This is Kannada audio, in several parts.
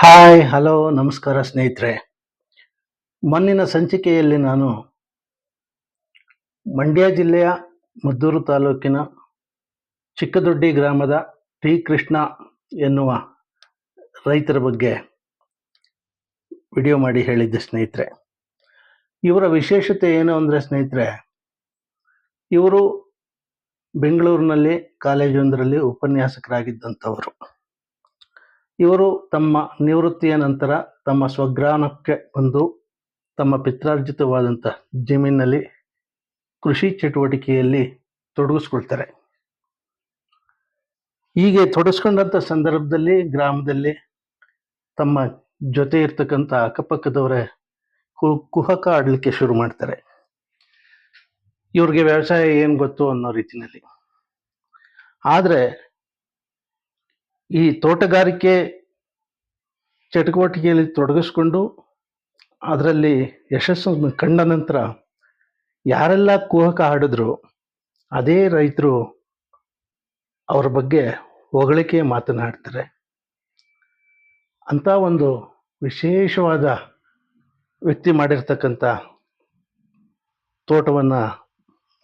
ಹಾಯ್ ಹಲೋ ನಮಸ್ಕಾರ ಸ್ನೇಹಿತರೆ. ಮಣ್ಣಿನ ಸಂಚಿಕೆಯಲ್ಲಿ ನಾನು ಮಂಡ್ಯ ಜಿಲ್ಲೆಯ ಮದ್ದೂರು ತಾಲೂಕಿನ ಚಿಕ್ಕದೊಡ್ಡಿ ಗ್ರಾಮದ ಟಿ ಕೃಷ್ಣ ಎನ್ನುವ ರೈತರ ಬಗ್ಗೆ ವಿಡಿಯೋ ಮಾಡಿ ಹೇಳಿದ್ದೆ ಸ್ನೇಹಿತರೆ. ಇವರ ವಿಶೇಷತೆ ಏನು ಅಂದರೆ ಸ್ನೇಹಿತರೆ, ಇವರು ಬೆಂಗಳೂರಿನಲ್ಲಿ ಕಾಲೇಜೊಂದರಲ್ಲಿ ಉಪನ್ಯಾಸಕರಾಗಿದ್ದಂಥವರು. ಇವರು ತಮ್ಮ ನಿವೃತ್ತಿಯ ನಂತರ ತಮ್ಮ ಸ್ವಗ್ರಾಮಕ್ಕೆ ಬಂದು ತಮ್ಮ ಪಿತ್ರಾರ್ಜಿತವಾದಂಥ ಜಮೀನಿನಲ್ಲಿ ಕೃಷಿ ಚಟುವಟಿಕೆಯಲ್ಲಿ ತೊಡಗಿಸ್ಕೊಳ್ತಾರೆ. ಹೀಗೆ ತೊಡಗಿಸ್ಕೊಂಡಂಥ ಸಂದರ್ಭದಲ್ಲಿ ಗ್ರಾಮದಲ್ಲಿ ತಮ್ಮ ಜೊತೆ ಇರ್ತಕ್ಕಂಥ ಅಕ್ಕಪಕ್ಕದವರೇ ಕು, ಕುಹಕ ಆಡಲಿಕ್ಕೆ ಶುರು ಮಾಡ್ತಾರೆ. ಇವ್ರಿಗೆ ವ್ಯವಸಾಯ ಏನು ಗೊತ್ತು ಅನ್ನೋ ರೀತಿಯಲ್ಲಿ ಆದರೆ ಈ ತೋಟಗಾರಿಕೆ ಚಟುವಟಿಕೆಯಲ್ಲಿ ತೊಡಗಿಸ್ಕೊಂಡು ಅದರಲ್ಲಿ ಯಶಸ್ಸನ್ನು ಕಂಡ ನಂತರ ಯಾರೆಲ್ಲ ಕುಹಕ ಹಾಡಿದ್ರು, ಅದೇ ರೈತರು ಅವರ ಬಗ್ಗೆ ಹೊಗಳಿಕೆ ಮಾತನಾಡ್ತಾರೆ ಅಂಥ ಒಂದು ವಿಶೇಷವಾದ ವ್ಯಕ್ತಿ ಮಾಡಿರ್ತಕ್ಕಂಥ ತೋಟವನ್ನು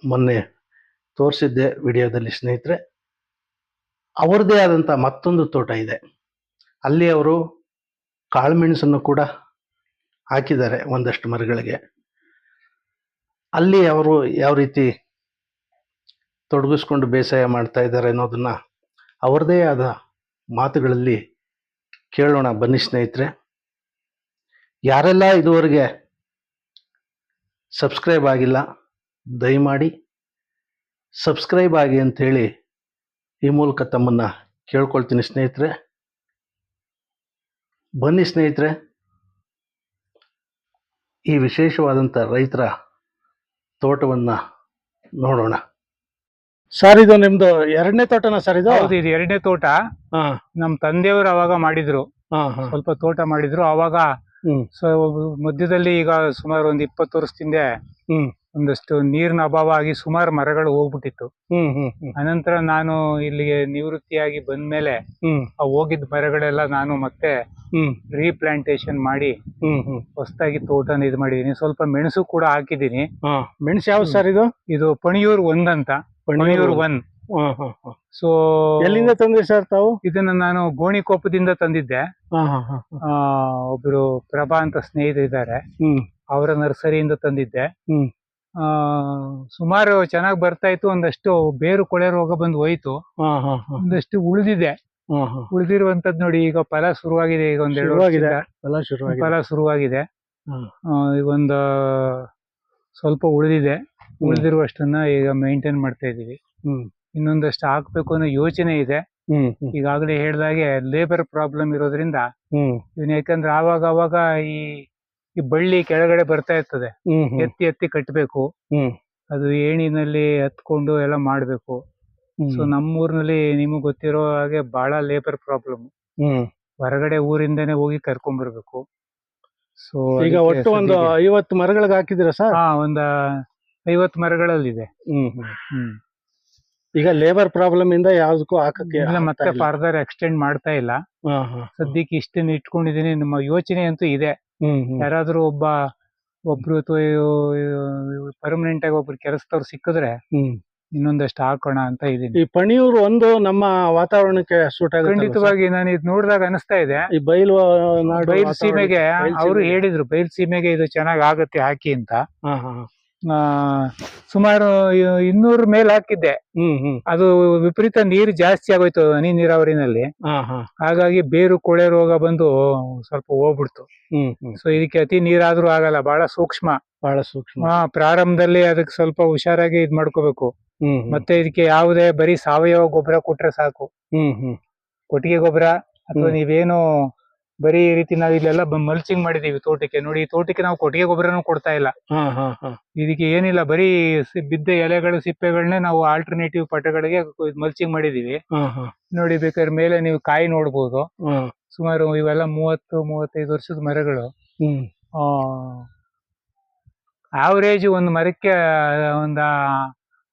ಮೊನ್ನೆ ತೋರಿಸಿದ್ದೆ ವಿಡಿಯೋದಲ್ಲಿ ಸ್ನೇಹಿತರೆ. ಅವರದೇ ಆದಂಥ ಮತ್ತೊಂದು ತೋಟ ಇದೆ. ಅಲ್ಲಿ ಅವರು ಕಾಳುಮೆಣಸನ್ನು ಕೂಡ ಹಾಕಿದ್ದಾರೆ ಒಂದಷ್ಟು ಮರಗಳಿಗೆ. ಅಲ್ಲಿ ಅವರು ಯಾವ ರೀತಿ ತೊಡಗಿಸ್ಕೊಂಡು ಬೇಸಾಯ ಮಾಡ್ತಾ ಇದ್ದಾರೆ ಅನ್ನೋದನ್ನ ಅವರದೇ ಆದ ಮಾತುಗಳಲ್ಲಿ ಕೇಳೋಣ ಬನ್ನಿ ಸ್ನೇಹಿತರೆ. ಯಾರೆಲ್ಲ ಇದುವರೆಗೆ ಸಬ್ಸ್ಕ್ರೈಬ್ ಆಗಿಲ್ಲ, ದಯಮಾಡಿ ಸಬ್ಸ್ಕ್ರೈಬ್ ಆಗಿ ಅಂಥೇಳಿ ಈ ಮೂಲಕ ತಮ್ಮನ್ನ ಕೇಳ್ಕೊಳ್ತೀನಿ ಸ್ನೇಹಿತರೆ. ಬನ್ನಿ ಸ್ನೇಹಿತರೆ. ಈ ವಿಶೇಷವಾದಂಥ ರೈತರ ತೋಟವನ್ನ ನೋಡೋಣ. ಸರ್ ಇದು ನಿಮ್ದು ಎರಡನೇ ತೋಟನ ಸರ್ ಇದು ಹೌದು ಇದು ಎರಡನೇ ತೋಟ. ಹಾ. ನಮ್ ತಂದೆಯವರು ಅವಾಗ ಮಾಡಿದ್ರು. ಸ್ವಲ್ಪ ತೋಟ ಮಾಡಿದ್ರು. ಅವಾಗ ಮಧ್ಯದಲ್ಲಿ ಈಗ ಸುಮಾರು ಒಂದ್ ಇಪ್ಪತ್ತು ವರ್ಷದಿಂದ ಒಂದಷ್ಟು ನೀರಿನ ಅಭಾವ ಆಗಿ ಸುಮಾರು ಮರಗಳು ಹೋಗ್ಬಿಟ್ಟಿತ್ತು. ಹ್ಮ್ ಹ್ಮ್ ಹ್ಮ್. ಅನಂತರ ನಾನು ಇಲ್ಲಿಗೆ ನಿವೃತ್ತಿಯಾಗಿ ಬಂದ್ಮೇಲೆ ಹ್ಮ್. ಆ ಹೋಗಿದ್ದ ಮರಗಳೆಲ್ಲ ನಾನು ಮತ್ತೆ ಹ್ಮ್. ರೀಪ್ಲಾಂಟೇಶನ್ ಮಾಡಿ ಹ್ಮ್ ಹ್ಮ್. ಹೊಸದಾಗಿ ತೋಟನ ಇದು ಮಾಡಿದೀನಿ. ಸ್ವಲ್ಪ ಮೆಣಸು ಕೂಡ ಹಾಕಿದೀನಿ. ಹಾ. ಮೆಣಸು ಯಾವ್ದು ಸರ್ ಇದು? ಇದು ಪಣಿಯೂರ್ ಒಂದ್ ಅಂತ. ಪಣಿಯೂರ್ ಒನ್ ಹಾ ಹಾ ಹಾ. ಸೊ ಎಲ್ಲಿಂದ ತಂದ್ರಿ ಸರ್ ತಾವು? ಇದನ್ನ ನಾನು ಗೋಣಿಕೊಪ್ಪದಿಂದ ತಂದಿದ್ದೆ. ಹಾ ಹಾ ಹಾ ಹಾ. ಆ, ಒಬ್ರು ಪ್ರಭಾ ಅಂತ ಸ್ನೇಹಿತರಿದ್ದಾರೆ. ಹ್ಮ್. ಅವರ ನರ್ಸರಿಯಿಂದ ತಂದಿದ್ದೆ. ಹ್ಮ್. ಸುಮಾರು ಚೆನ್ನಾಗಿ ಬರ್ತಾ ಇತ್ತು. ಒಂದಷ್ಟು ಬೇರು ಕೊಳೆ ರೋಗ ಬಂದು ಹೋಯ್ತು. ಒಂದಷ್ಟು ಉಳಿದಿದೆ. ಉಳಿದಿರುವಂತದ್ ನೋಡಿ ಈಗ ಫಲ ಶುರುವಾಗಿದೆ ಈಗ ಒಂದ್ ಎರಡು ಫಲ ಶುರುವಾಗಿದೆ. ಈಗ ಒಂದು ಸ್ವಲ್ಪ ಉಳಿದಿದೆ. ಉಳಿದಿರುವಷ್ಟನ್ನ ಈಗ ಮೇಂಟೈನ್ ಮಾಡ್ತಾ ಇದೀವಿ ಇನ್ನೊಂದಷ್ಟು ಹಾಕ್ಬೇಕು ಅನ್ನೋ ಯೋಚನೆ ಇದೆ. ಈಗಾಗಲೇ ಹೇಳ್ದಾಗೆ ಲೇಬರ್ ಪ್ರಾಬ್ಲಮ್ ಇರೋದ್ರಿಂದ ಇವನ್ ಯಾಕಂದ್ರೆ ಆವಾಗ ಅವಾಗ ಈ ಈ ಬಳ್ಳಿ ಕೆಳಗಡೆ ಬರ್ತಾ ಇರ್ತದೆ. ಎತ್ತಿ ಎತ್ತಿ ಕಟ್ಟಬೇಕು ಅದು ಏಣಿನಲ್ಲಿ ಹತ್ಕೊಂಡು ಎಲ್ಲ ಮಾಡ್ಬೇಕು. ಸೊ ನಮ್ಮೂರ್ನಲ್ಲಿ ನಿಮಗೆ ಗೊತ್ತಿರೋ ಹಾಗೆ ಬಹಳ ಲೇಬರ್ ಪ್ರಾಬ್ಲಮ್ ಹೊರಗಡೆ ಊರಿಂದನೇ ಹೋಗಿ ಕರ್ಕೊಂಡ್ ಬರ್ಬೇಕು. ಸೊ ಈಗ ಒಟ್ಟು ಒಂದು ಐವತ್ತು ಮರಗಳಿಗೆ ಹಾಕಿದಿರ ಸರ್? ಹಾ ಒಂದ ಐವತ್ ಮರಗಳಲ್ಲಿದೆ. ಈಗ ಲೇಬರ್ ಪ್ರಾಬ್ಲಮ್ ಇಂದ ಯಾವ್ದಕ್ಕೂ ಹಾಕಕ್ಕೆ ಮತ್ತೆ ಫರ್ದರ್ ಎಕ್ಸ್ಟೆಂಡ್ ಮಾಡ್ತಾ ಇಲ್ಲ. ಸದ್ಯಕ್ಕೆ ಇಷ್ಟನ್ನ ಇಟ್ಕೊಂಡಿದೀನಿ ನಮ್ಮ ಯೋಚನೆ ಅಂತೂ ಇದೆ. ಯಾರಾದ್ರೂ ಒಬ್ಬ ಒಬ್ರು ಪರ್ಮನೆಂಟ್ ಆಗಿ ಒಬ್ರು ಕೆಲಸದವ್ರು ಸಿಕ್ಕಿದ್ರೆ ಹ್ಮ್. ಇನ್ನೊಂದಷ್ಟು ಹಾಕೋಣ ಅಂತ ಇದೀನಿ ಈ ಪಣಿಯೂರು ಒಂದು ನಮ್ಮ ವಾತಾವರಣಕ್ಕೆ ಸೂಟ್ ಆಗುತ್ತೆ ಖಂಡಿತವಾಗಿ ನಾನು ಇದು ನೋಡಿದಾಗ ಅನಿಸ್ತಾ ಇದೆ. ಈ ಬಯಲು ಬಯಲು ಸೀಮೆಗೆ ಅವರು ಹೇಳಿದ್ರು ಬಯಲು ಸೀಮೆಗೆ ಇದು ಚೆನ್ನಾಗ್ ಆಗುತ್ತೆ ಹಾಕಿ ಅಂತ. ಸುಮಾರು ಇನ್ನೂರ ಮೇಲೆ ಹಾಕಿದ್ದೆ. ಹ್ಮ್ ಹ್ಮ್. ಅದು ವಿಪರೀತ ನೀರು ಜಾಸ್ತಿ ಆಗೋಯ್ತು ಹನಿ ನೀರಾವರಿನಲ್ಲಿ. ಹಾಗಾಗಿ ಬೇರು ಕೊಳೆ ರೋಗ ಬಂದು ಸ್ವಲ್ಪ ಹೋಗ್ಬಿಡ್ತು. ಹ್ಮ್ ಸೊ ಇದಕ್ಕೆ ಅತಿ ನೀರಾದ್ರೂ ಆಗಲ್ಲ ಬಹಳ ಸೂಕ್ಷ್ಮ. ಬಹಳ ಸೂಕ್ಷ್ಮ. ಪ್ರಾರಂಭದಲ್ಲಿ ಅದಕ್ಕೆ ಸ್ವಲ್ಪ ಹುಷಾರಾಗಿ ಇದ್ ಮಾಡ್ಕೋಬೇಕು. ಮತ್ತೆ ಇದಕ್ಕೆ ಯಾವುದೇ ಬರೀ ಸಾವಯವ ಗೊಬ್ಬರ ಕೊಟ್ರೆ ಸಾಕು. ಹ್ಮ್ ಹ್ಮ್. ಕೊಟ್ಟಿಗೆ ಗೊಬ್ಬರ ಅಥವಾ. ನೀವೇನು ಬರೀ ಈ ರೀತಿ ನಾವು ಇಲ್ಲೆಲ್ಲ ಮಲ್ಚಿಂಗ್ ಮಾಡಿದೀವಿ ತೋಟಕ್ಕೆ. ನೋಡಿ ಈ ತೋಟಕ್ಕೆ ನಾವು ಕೊಟ್ಟಿಗೆ ಗೊಬ್ಬರನು ಕೊಡ್ತಾ ಇಲ್ಲ. ಇದಕ್ಕೆ ಏನಿಲ್ಲ ಬರೀ ಬಿದ್ದ ಎಲೆಗಳು ಸಿಪ್ಪೆಗಳನ್ನೇ ನಾವು ಆಲ್ಟರ್ನೇಟಿವ್ ಪಟಗಳಿಗೆ ಮಲ್ಚಿಂಗ್ ಮಾಡಿದೀವಿ. ನೋಡಿ ಬೇಕಾದ್ರೆ ಮೇಲೆ ನೀವು ಕಾಯಿ ನೋಡ್ಬೋದು. ಸುಮಾರು ಇವೆಲ್ಲ ಮೂವತ್ತು ಮೂವತ್ತೈದು ವರ್ಷದ ಮರಗಳು. ಆವರೇಜ್ ಒಂದು ಮರಕ್ಕೆ ಒಂದ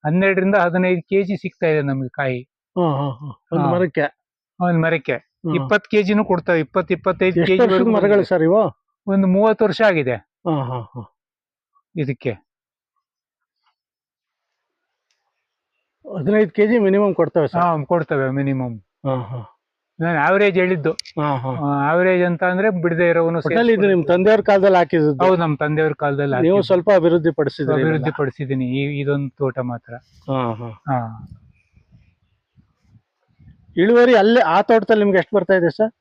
ಹನ್ನೆರಡರಿಂದ ಹದಿನೈದು ಕೆಜಿ ಸಿಗ್ತಾ ಇದೆ ನಮ್ಗೆ ಕಾಯಿ. ಒಂದು ಮರಕ್ಕೆ? ಒಂದ್ ಮರಕ್ಕೆ. ಇಪ್ಪತ್ ಕೆಜಿನೂ ಕೊಡ್ತಾರೆ ಇಪ್ಪತ್ ಇಪ್ಪತ್ತೈದು ಕೆಜಿ ಮರಗಳು ಸರ್ ಇವು? ಒಂದು ಮೂವತ್ತು ವರ್ಷ ಆಗಿದೆ. ಹಾ ಹಾ ಹಾ. ಇದಕ್ಕೆ. ಹದಿನೈದು ಕೆಜಿ ಮಿನಿಮಮ್ ಕೊಡ್ತವೆ ಸರ್. ಕೊಡ್ತವೆ ಮಿನಿಮಮ್. ನಾನು ಆವರೇಜ್ ಹೇಳಿದ್ದು. ಆವರೇಜ್ ಅಂತ ಅಂದ್ರೆ ಬಿಡದೆ ಇರೋವನು ಒಟ್ನಲ್ಲಿ ಇದು ನಿಮ್ ತಂದೆಯವ್ರ ಕಾಲದಲ್ಲಿ ಹಾಕಿದ್ದು. ಹೌದು ನಮ್ ತಂದೆಯವ್ರ ಕಾಲದಲ್ಲಿ ನೀವು ಸ್ವಲ್ಪ ಅಭಿವೃದ್ಧಿ ಪಡಿಸಿದ್ರಿ ಅಭಿವೃದ್ಧಿ ಪಡಿಸಿದೀನಿ ಇದೊಂದು ತೋಟ ಮಾತ್ರ. ಹಾ. ಇಳುವರಿ ಅಲ್ಲೇ ಆ ತೋಟದಲ್ಲಿ ನಿಮ್ಗೆ ಎಷ್ಟು ಬರ್ತಾ ಇದೆ ಸರ್?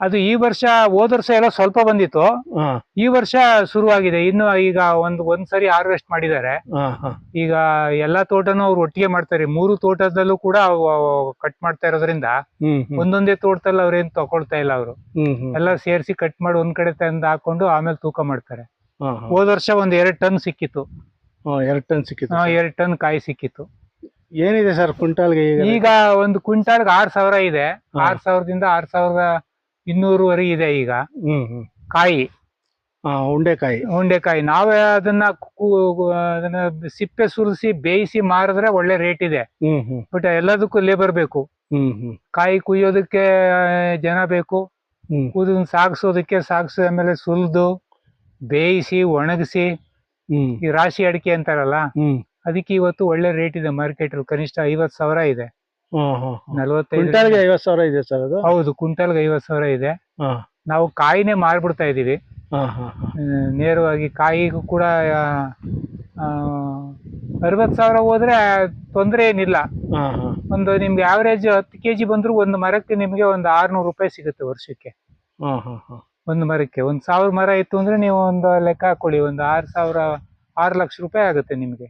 ಅದು ಈ ವರ್ಷ ಹೋದ ವರ್ಷ ಎಲ್ಲ ಸ್ವಲ್ಪ ಬಂದಿತ್ತು. ಈ ವರ್ಷ ಶುರುವಾಗಿದೆ. ಇನ್ನು ಈಗ ಒಂದು ಒಂದ್ ಸರಿ ಹಾರ್ವೆಸ್ಟ್ ಮಾಡಿದ್ದಾರೆ. ಈಗ ಎಲ್ಲಾ ತೋಟನು ಅವ್ರು ಒಟ್ಟಿಗೆ ಮಾಡ್ತಾರೆ. ಮೂರು ತೋಟದಲ್ಲೂ ಕೂಡ ಕಟ್ ಮಾಡ್ತಾ ಇರೋದ್ರಿಂದ ಒಂದೊಂದೇ ತೋಟದಲ್ಲಿ ಅವ್ರೇನ್ ತಗೊಳ್ತಾ ಇಲ್ಲ ಅವರು. ಎಲ್ಲ ಸೇರಿಸಿ ಕಟ್ ಮಾಡಿ ಒಂದ್ ಕಡೆ ತಂದು ಹಾಕೊಂಡು ಆಮೇಲೆ ತೂಕ ಮಾಡ್ತಾರೆ. ಹೋದ ವರ್ಷ ಒಂದ್ ಎರಡ್ ಟನ್ ಸಿಕ್ಕಿತ್ತು. ಎರಡ್ ಟನ್ ಸಿಕ್ಕಿತ್ತು ಎರಡ್ ಟನ್ ಕಾಯಿ ಸಿಕ್ಕಿತ್ತು. ಏನಿದೆ ಸರ್ ಕ್ವಿಂಟಾಲ್ಗೆ ಈಗ? ಈಗ ಒಂದು ಕ್ವಿಂಟಾಲ್ಗೆ ಆರ್ ಸಾವಿರ ಇದೆ. ಹಾ. ಆರ್ ಸಾವಿರದಿಂದ ಆರ್ ಸಾವಿರದ ಇನ್ನೂರುವರೆಗೆ ಇದೆ ಈಗ. ಹ್ಮ್ ಹ್ಮ್. ಕಾಯಿ. ಉಂಡೆಕಾಯಿ ಉಂಡೆಕಾಯಿ. ಉಂಡೆಕಾಯಿ. ನಾವೇ ಅದನ್ನ ಕು- ಅದನ್ನ ಸಿಪ್ಪೆ ಸುರಿಸಿ ಬೇಯಿಸಿ ಮಾರಿದ್ರೆ ಒಳ್ಳೆ ರೇಟ್ ಇದೆ. ಹ್ಮ್ ಹ್ಮ್. ಬಟ್ ಎಲ್ಲದಕ್ಕೂ ಲೇಬರ್ ಬೇಕು. ಹ್ಮ್ ಹ್ಮ್. ಕಾಯಿ ಕುಯ್ಯೋದಕ್ಕೆ ಜನ ಬೇಕು. ಹ್ಮ್. ಕೂದನ್ ಸಾಗಿಸೋದಕ್ಕೆ ಸಾಗಿಸಿ ಆಮೇಲೆ ಸುಲ್ದು ಬೇಯಿಸಿ ಒಣಗಿಸಿ ಹ್ಮ್. ಈ ರಾಶಿ ಅಡಿಕೆ ಅಂತಾರಲ್ಲ ಹ್ಮ್. ಅದಕ್ಕೆ ಇವತ್ತು ಒಳ್ಳೆ ರೇಟ್ ಇದೆ ಮಾರ್ಕೆಟ್ ಕನಿಷ್ಠ ಐವತ್ ಸಾವಿರ ಇದೆ. ಹಾ ಹಾ ನಲವತ್ತೈದು ಕ್ವಿಂಟಾಲ್ಗೆ ಐವತ್ ಸಾವಿರ ಇದೆ ಸರ್ ಅದು? ಹೌದು ಕ್ವಿಂಟಲ್ಗೆ ಐವತ್ ಸಾವಿರ ಇದೆ. ನಾವು ಕಾಯಿನೇ ಮಾರ್ಬಿಡ್ತಾ ಇದೀವಿ ನೇರವಾಗಿ ಕಾಯಿಗೂ ಕೂಡ ಅರವತ್ ಸಾವಿರ ಹೋದ್ರೆ ತೊಂದರೆ ಏನಿಲ್ಲ. ಒಂದು ನಿಮ್ಗೆ ಆವರೇಜ್ ಹತ್ತು ಕೆಜಿ ಬಂದ್ರು ಒಂದು ಮರಕ್ಕೆ ನಿಮ್ಗೆ ಒಂದು ಆರ್ನೂರು ರೂಪಾಯಿ ಸಿಗುತ್ತೆ ವರ್ಷಕ್ಕೆ. ಒಂದು ಮರಕ್ಕೆ. ಒಂದು ಸಾವಿರ ಮರ ಇತ್ತು ಅಂದ್ರೆ ನೀವು ಒಂದು ಲೆಕ್ಕ ಹಾಕೊಳ್ಳಿ. ಒಂದು ಆರು ಸಾವಿರ ಆರು ಲಕ್ಷ ರೂಪಾಯಿ ಆಗುತ್ತೆ ನಿಮ್ಗೆ.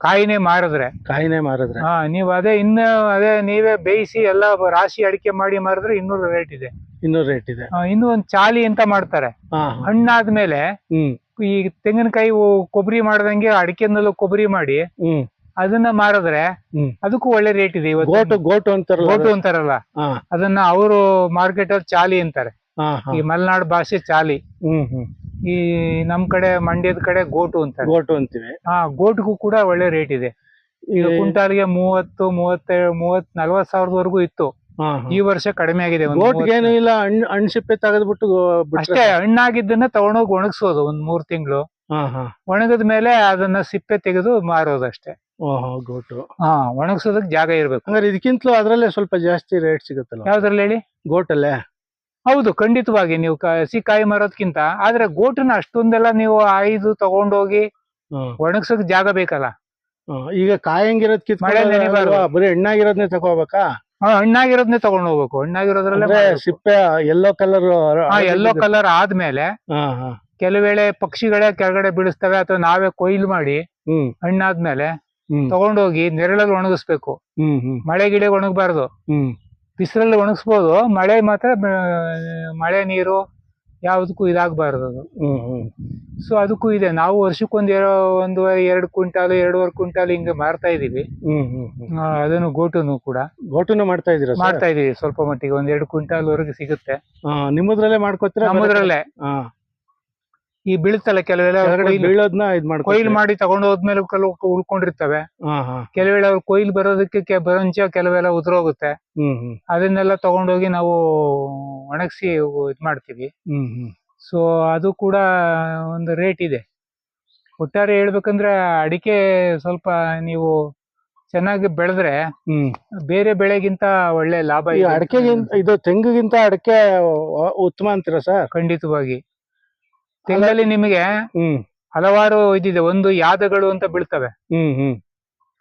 ಕಾಯಿನೇ ಮಾರಿದ್ರೆ. ಕಾಯಿನೇ ಮಾರಿದ್ರೆ. ಹಾ ನೀವು ಅದೇ ಇನ್ನು ಅದೇ ನೀವೇ ಬೇಯಿಸಿ ಎಲ್ಲ ರಾಶಿ ಅಡಿಕೆ ಮಾಡಿ ಮಾರಿದ್ರೆ ಇನ್ನೂರು ರೇಟ್ ಇದೆ. ಇನ್ನೂರು ರೇಟ್ ಇದೆ. ಆ, ಇನ್ನು ಒಂದು ಚಾಲಿ ಅಂತ ಮಾಡ್ತಾರೆ. ಹಾ ಹಾ. ಹಣ್ಣಾದ್ಮೇಲೆ ಹ್ಮ್. ಈ ತೆಂಗಿನಕಾಯಿ ಕೊಬ್ಬರಿ ಮಾಡ್ದಂಗೆ ಅಡಿಕೆನಲ್ಲೂ ಕೊಬ್ಬರಿ ಮಾಡಿ ಹ್ಮ್. ಅದನ್ನ ಮಾರಿದ್ರೆ ಹ್ಮ್. ಅದಕ್ಕೂ ಒಳ್ಳೆ ರೇಟ್ ಇದೆ ಇವತ್ತು. ಗೋಟು ಗೋಟು ಅಂತಾರಲ್ಲ ಗೋಟು ಅದು? ಅಂತಾರಲ್ಲ. ಹಾ. ಅದನ್ನ ಅವರು ಮಾರ್ಕೆಟ್ ಅಲ್ಲಿ ಚಾಲಿ ಅಂತಾರೆ. ಹಾ ಹಾ. ಈ ಮಲೆನಾಡು ಭಾಷೆ ಚಾಲಿ. ಹ್ಮ್ ಹ್ಮ್. ಈ ನಮ್ ಕಡೆ ಮಂಡ್ಯದ ಕಡೆ ಗೋಟು ಅಂತ ಗೋಟು ಅಂತೀವಿ. ಹಾ ಗೋಟ್ಗೂ ಕೂಡ ಒಳ್ಳೆ ರೇಟ್ ಇದೆ. ಕ್ವಿಂಟಾಲ್ಗೆ ಮೂವತ್ತು ಮೂವತ್ತೇಳು ಮೂವತ್ ನಲ್ವತ್ ಸಾವಿರದವರೆಗೂ ಇತ್ತು. ಈ ವರ್ಷ ಕಡಿಮೆ ಆಗಿದೆ ಏನು ಇಲ್ಲ ಹಣ್ಣು ಹಣ್ಣು ಸಿಪ್ಪೆ ತೆಗೆದ್ಬಿಟ್ಟು ಅಷ್ಟೇ ಹಣ್ಣಾಗಿದ್ದನ್ನ ತಗೊಂಡೋಗಿ ಒಣಗಿಸೋದು ಒಂದ್ ಮೂರ್ ತಿಂಗಳು. ಒಣಗದ ಮೇಲೆ ಅದನ್ನ ಸಿಪ್ಪೆ ತೆಗೆದು ಮಾರೋದು ಅಷ್ಟೇ. ಓಹೋ ಗೋಟು. ಹಾ ಒಣಗಿಸೋದಕ್ ಜಾಗ ಇರ್ಬೇಕು. ಅಂದ್ರೆ ಇದಕ್ಕಿಂತಲೂ ಅದ್ರಲ್ಲೇ ಸ್ವಲ್ಪ ಜಾಸ್ತಿ ರೇಟ್ ಸಿಗುತ್ತಲ್ಲ ಯಾವ್ದ್ರಲ್ಲಿ ಹೇಳಿ? ಗೋಟಲ್ಲೇ? ಹೌದು ಖಂಡಿತವಾಗಿ ನೀವು ಹಸಿ ಕಾಯಿ ಮಾರೋದ್ಕಿಂತ ಆದ್ರೆ ಗೋಟನ್ನ ಅಷ್ಟೊಂದೆಲ್ಲ ನೀವು ಆಯ್ದು ತಗೊಂಡೋಗಿ ಒಣಗ್ಸಕ್ ಜಾಗ ಬೇಕಲ್ಲ. ಈಗ ಕಾಯಂಗಿರೋದ್ಕಿಂತ ಮಳೆ ನೆನಿಬಾರ್ದು. ಬರೀ ಹಣ್ಣಾಗಿರೋದ್ನೇ ತಗೋಬೇಕಾ? ಹಾ, ಹಣ್ಣಾಗಿರೋದ್ನೇ ತಗೊಂಡ್ ಹೋಗ್ಬೇಕು ಹಣ್ಣಾಗಿರೋದ್ರಲ್ಲೇ. ಸಿಪ್ಪೆ ಎಲ್ಲೋ ಕಲರ್ ಆ ಎಲ್ಲೋ ಕಲರ್ ಆದ್ಮೇಲೆ ಕೆಲವೇಳೆ ಪಕ್ಷಿಗಳೇ ಕೆಳಗಡೆ ಬೀಳಿಸ್ತವೆ ಅಥವಾ ನಾವೇ ಕೊಯ್ಲು ಮಾಡಿ ಹಣ್ಣಾದ್ಮೇಲೆ ತಗೊಂಡೋಗಿ ನೆರಳಲ್ಲಿ ಒಣಗಿಸ್ಬೇಕು. ಮಳೆ ಗಿಡ ಒಣಗಬಾರ್ದು. ಹ್ಮ್. ಬಿಸಿಲಲ್ಲಿ ಒಣಗಿಸ್ಬೋದು. ಮಳೆ ಮಾತ್ರ ಮಳೆ ನೀರು ಯಾವುದಕ್ಕೂ ಇದಾಗಬಾರ್ದು ಅದು. ಹ್ಮ್ ಹ್ಮ್. ಸೊ ಅದಕ್ಕೂ ಇದೆ. ನಾವು ವರ್ಷಕ್ಕೊಂದು ಒಂದೂವರೆ ಎರಡು ಕ್ವಿಂಟಾಲ್ ಎರಡೂವರೆ ಕ್ವಿಂಟಾಲ್ ಹಿಂಗೆ ಮಾರ್ತಾ ಇದೀವಿ ಅದನ್ನು ಗೋಟುನು ಕೂಡ. ಗೋಟುನು ಮಾಡ್ತಾ ಇದೀರ ಮಾಡ್ತಾ ಇದೀವಿ ಸ್ವಲ್ಪ ಮಟ್ಟಿಗೆ ಒಂದ್ ಎರಡು ಕ್ವಿಂಟಾಲ್ ವರೆಗೆ ಸಿಗುತ್ತೆ ನಿಮ್ಮದ್ರಲ್ಲೇ ಮಾಡ್ಕೋತೀರಾ? ನಮ್ಮದ್ರಲ್ಲೇ. ಹಾ ಈ ಬೀಳ್ತಲ್ಲ ಕೆಲವೆಲ್ಲ ಕೆಳಗಡೆ ಕೊಯ್ಲು. ಬೀಳೋದ್ನ ಇದ್ ಕೊಯ್ಲು ಮಾಡಿ ತಗೊಂಡು ಹೋದ್ಮೇಲೆ ಕೆಲವು ಉಳ್ಕೊಂಡಿರ್ತವೆ. ಕೆಲವೆಲ್ಲ ಅವ್ರು ಕೊಯ್ಲು ಬರೋದಕ್ಕೆ ಬರೋಂಚೆ ಕೆಲವೆಲ್ಲ ಉದುರೋಗುತ್ತೆ. ಅದನ್ನೆಲ್ಲ ತಗೊಂಡೋಗಿ ನಾವು ಒಣಗಿಸಿ ಇದ್ ಮಾಡ್ತೀವಿ. ಹ್ಮ್ ಹ್ಮ್. ಸೊ ಅದು ಕೂಡ ಒಂದು ರೇಟ್ ಇದೆ. ಒಟ್ಟಾರೆ ಹೇಳ್ಬೇಕಂದ್ರೆ ಅಡಿಕೆ ಸ್ವಲ್ಪ ನೀವು ಚೆನ್ನಾಗಿ ಬೆಳೆದ್ರೆ ಹ್ಮ್. ಬೇರೆ ಬೆಳೆಗಿಂತ ಒಳ್ಳೆ ಲಾಭ ಇದೆ. ಅಡಿಕೆಗಿಂತ ಇದು ತೆಂಗುಗಿಂತ ಅಡಿಕೆ ಉತ್ತಮ ಅಂತೀರಾ ಸರ್? ಖಂಡಿತವಾಗಿ. ತೆಂಗಲ್ಲಿ ನಿಮಗೆ ಹ್ಮ್. ಹಲವಾರು ಇದಿದೆ ಒಂದು ಯಾದಗಳು ಅಂತ ಬೀಳ್ತವೆ. ಹ್ಮ್ ಹ್ಮ್.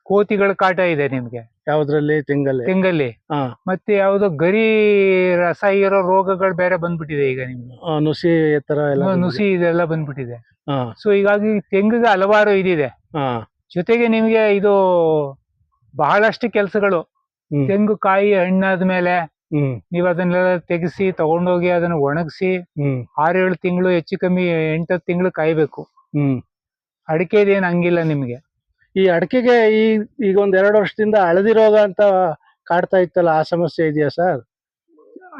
ಕೋತಿಗಳ ಕಾಟ ಇದೆ ನಿಮ್ಗೆ. ಯಾವ್ದ್ರಲ್ಲಿ? ತೆಂಗಲ್ಲಿ. ತೆಂಗಲ್ಲಿ. ಹಾ. ಮತ್ತೆ ಯಾವ್ದೋ ಗರಿ ರಸ ಇರೋ ರೋಗಗಳು ಬೇರೆ ಬಂದ್ಬಿಟ್ಟಿದೆ ಈಗ ನಿಮ್ಗೆ. ಆ, ನುಸಿ ತರ ಎಲ್ಲ ನುಸಿ ಇದೆಲ್ಲ ಬಂದ್ಬಿಟ್ಟಿದೆ. ಹಾ. ಸೊ ಹೀಗಾಗಿ ತೆಂಗಿಗೆ ಹಲವಾರು ಇದಿದೆ. ಹಾ. ಜೊತೆಗೆ ನಿಮ್ಗೆ ಇದು ಬಹಳಷ್ಟು ಕೆಲಸಗಳು. ಹ್ಮ್. ತೆಂಗು ಕಾಯಿ ಹಣ್ಣಾದ್ಮೇಲೆ ನೀವು ಅದನ್ನೆಲ್ಲ ತೆಗೆಸಿ ತಗೊಂಡೋಗಿ ಅದನ್ನ ಒಣಗಿಸಿ ಹ್ಮ್. ಆರೇಳು ತಿಂಗಳು ಹೆಚ್ಚು ಕಮ್ಮಿ ಎಂಟತ್ತು ತಿಂಗಳು ಕಾಯ್ಬೇಕು. ಹ್ಮ್. ಅಡಿಕೆದೇನು ಹಂಗಿಲ್ಲ ನಿಮ್ಗೆ. ಈ ಅಡಿಕೆಗೆ ಈ ಈಗ ಒಂದ್ ಎರಡು ವರ್ಷದಿಂದ ಹಳದಿ ರೋಗ ಅಂತ ಕಾಡ್ತಾ ಇತ್ತಲ್ಲ ಆ ಸಮಸ್ಯೆ ಇದೆಯಾ ಸರ್?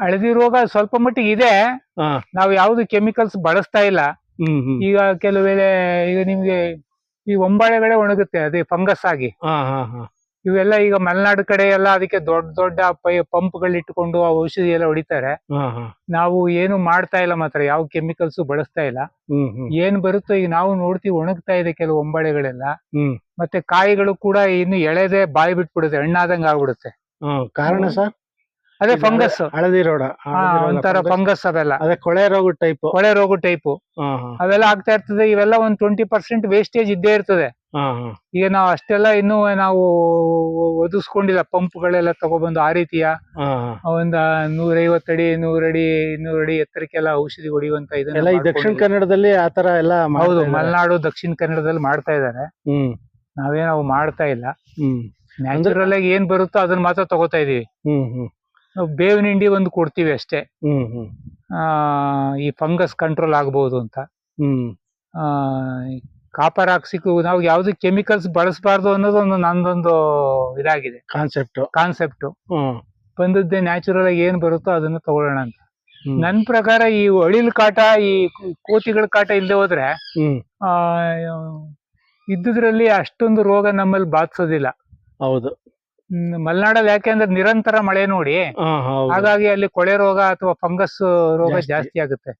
ಹಳದಿ ರೋಗ ಸ್ವಲ್ಪ ಮಟ್ಟಿಗೆ ಇದೆ. ನಾವು ಯಾವ್ದು ಕೆಮಿಕಲ್ಸ್ ಬಳಸ್ತಾ ಇಲ್ಲ. ಈಗ ಕೆಲವು ವೇಳೆ ಈಗ ನಿಮ್ಗೆ ಈ ಒಂಬಾಳೆಗಳೇ ಒಣಗುತ್ತೆ ಅದೇ ಫಂಗಸ್ ಆಗಿ. ಹಾ ಹಾ ಹಾ. ಇವೆಲ್ಲ ಈಗ ಮಲೆನಾಡು ಕಡೆ ಎಲ್ಲ ಅದಕ್ಕೆ ದೊಡ್ಡ ದೊಡ್ಡ ಪಂಪ್ ಪಂಪ್ಗಳು ಇಟ್ಕೊಂಡು ಆ ಔಷಧಿ ಎಲ್ಲ ಹೊಡಿತಾರೆ. ನಾವು ಏನು ಮಾಡ್ತಾ ಇಲ್ಲ ಮಾತ್ರ ಯಾವ ಕೆಮಿಕಲ್ಸ್ ಬಳಸ್ತಾ ಇಲ್ಲ. ಏನ್ ಬರುತ್ತೋ ಈಗ ನಾವು ನೋಡ್ತೀವಿ ಒಣಗ್ತಾ ಇದೆ ಕೆಲವು ಒಂಬಳೆಗಳೆಲ್ಲ. ಮತ್ತೆ ಕಾಯಿಗಳು ಕೂಡ ಇನ್ನು ಎಳೆದೆ ಬಾಯಿ ಬಿಟ್ಬಿಡುತ್ತೆ ಹಣ್ಣಾದಂಗ ಆಗ್ಬಿಡುತ್ತೆ. ಕಾರಣ ಸರ್? ಅದೇ ಫಂಗಸ್. ಹಳದಿ ರೋಡ ಒಂಥರ ಫಂಗಸ್? ಅದೆಲ್ಲ. ಅದೇ ಕೊಳೆ ರೋಗ ಟೈಪ್ ಕೊಳೆ ರೋಗ ಟೈಪ್ ಅದೆಲ್ಲ ಅವೆಲ್ಲ ಆಗ್ತಾ ಇರ್ತದೆ ಇವೆಲ್ಲ ಒಂದ್ ಟ್ವೆಂಟಿ ಪರ್ಸೆಂಟ್ ವೇಸ್ಟೇಜ್ ಇದ್ದೇ ಇರ್ತದೆ. ಈಗ ನಾವು ಅಷ್ಟೆಲ್ಲ ಇನ್ನೂ ನಾವು ಒದಗಿಸ್ಕೊಂಡಿಲ್ಲ ಪಂಪ್ಗಳೆಲ್ಲ ತಗೊಬಂದು ಆ ರೀತಿಯ ಒಂದ್ ನೂರೈವತ್ತು ಅಡಿ ನೂರೈವತ್ತಡಿ ನೂರಡಿ ಇನ್ನೂರಡಿ ಎತ್ತರಕ್ಕೆಲ್ಲ ಔಷಧಿ ಹೊಡಿಯುವಂತ ಇದನ್ನ ಎಲ್ಲ ಈ ದಕ್ಷಿಣ ಕನ್ನಡದಲ್ಲಿ ಕನ್ನಡದಲ್ಲಿ ಆತರ ಎಲ್ಲ ಹೌದು. ಮಲೆನಾಡು ದಕ್ಷಿಣ ಕನ್ನಡದಲ್ಲಿ ಮಾಡ್ತಾ ಇದ್ದಾರೆ. ಹ್ಮ್. ನಾವೇನು ಮಾಡ್ತಾ ಇಲ್ಲ. ಹ್ಮ್. ನ್ಯಾಚುರಲ್ ಆಗಿ ಏನ್ ಬರುತ್ತೋ ಅದನ್ನ ಮಾತ್ರ ತಗೋತಾ ಇದೀವಿ. ಹ್ಮ್ ಹ್ಮ್. ನಾವು ಬೇವಿನ ಹಿಂಡಿ ಒಂದು ಕೊಡ್ತೀವಿ ಅಷ್ಟೇ. ಹ್ಮ್ ಹ್ಮ್. ಆ ಈ ಫಂಗಸ್ ಕಂಟ್ರೋಲ್ ಆಗ್ಬಹುದು ಅಂತ. ಹ್ಮ್. ಆ ಕಾಪರ್ ಹಾಕ್ಸಿಕ್ಕು ನಾವು ಯಾವ್ದು ಕೆಮಿಕಲ್ಸ್ ಬಳಸಬಾರ್ದು ಅನ್ನೋದು ಒಂದು ನಂದೊಂದು ಇದಾಗಿದೆ. ಕಾನ್ಸೆಪ್ಟ್ ಕಾನ್ಸೆಪ್ಟ್ ಬಂದದ್ದೇ ನ್ಯಾಚುರಲ್ ಆಗಿ ಏನ್ ಬರುತ್ತೋ ಅದನ್ನ ತಗೊಳ್ಳೋಣ ಅಂತ. ನನ್ ಪ್ರಕಾರ ಈ ಅಳಿಲ್ ಕಾಟ ಈ ಕೋತಿಗಳ ಕಾಟ ಇಲ್ಲದೆ ಹೋದ್ರೆ ಆ ಇದ್ದುದ್ರಲ್ಲಿ ಅಷ್ಟೊಂದು ರೋಗ ನಮ್ಮಲ್ಲಿ ಬಾಧಿಸೋದಿಲ್ಲ. ಹೌದು. ಮಲೆನಾಡಲ್ಲಿ ಯಾಕೆಂದ್ರೆ ನಿರಂತರ ಮಳೆ ನೋಡಿ ಹಾಗಾಗಿ ಅಲ್ಲಿ ಕೊಳೆ ರೋಗ ಅಥವಾ ಫಂಗಸ್ ರೋಗ ಜಾಸ್ತಿ. ಆಗುತ್ತೆ.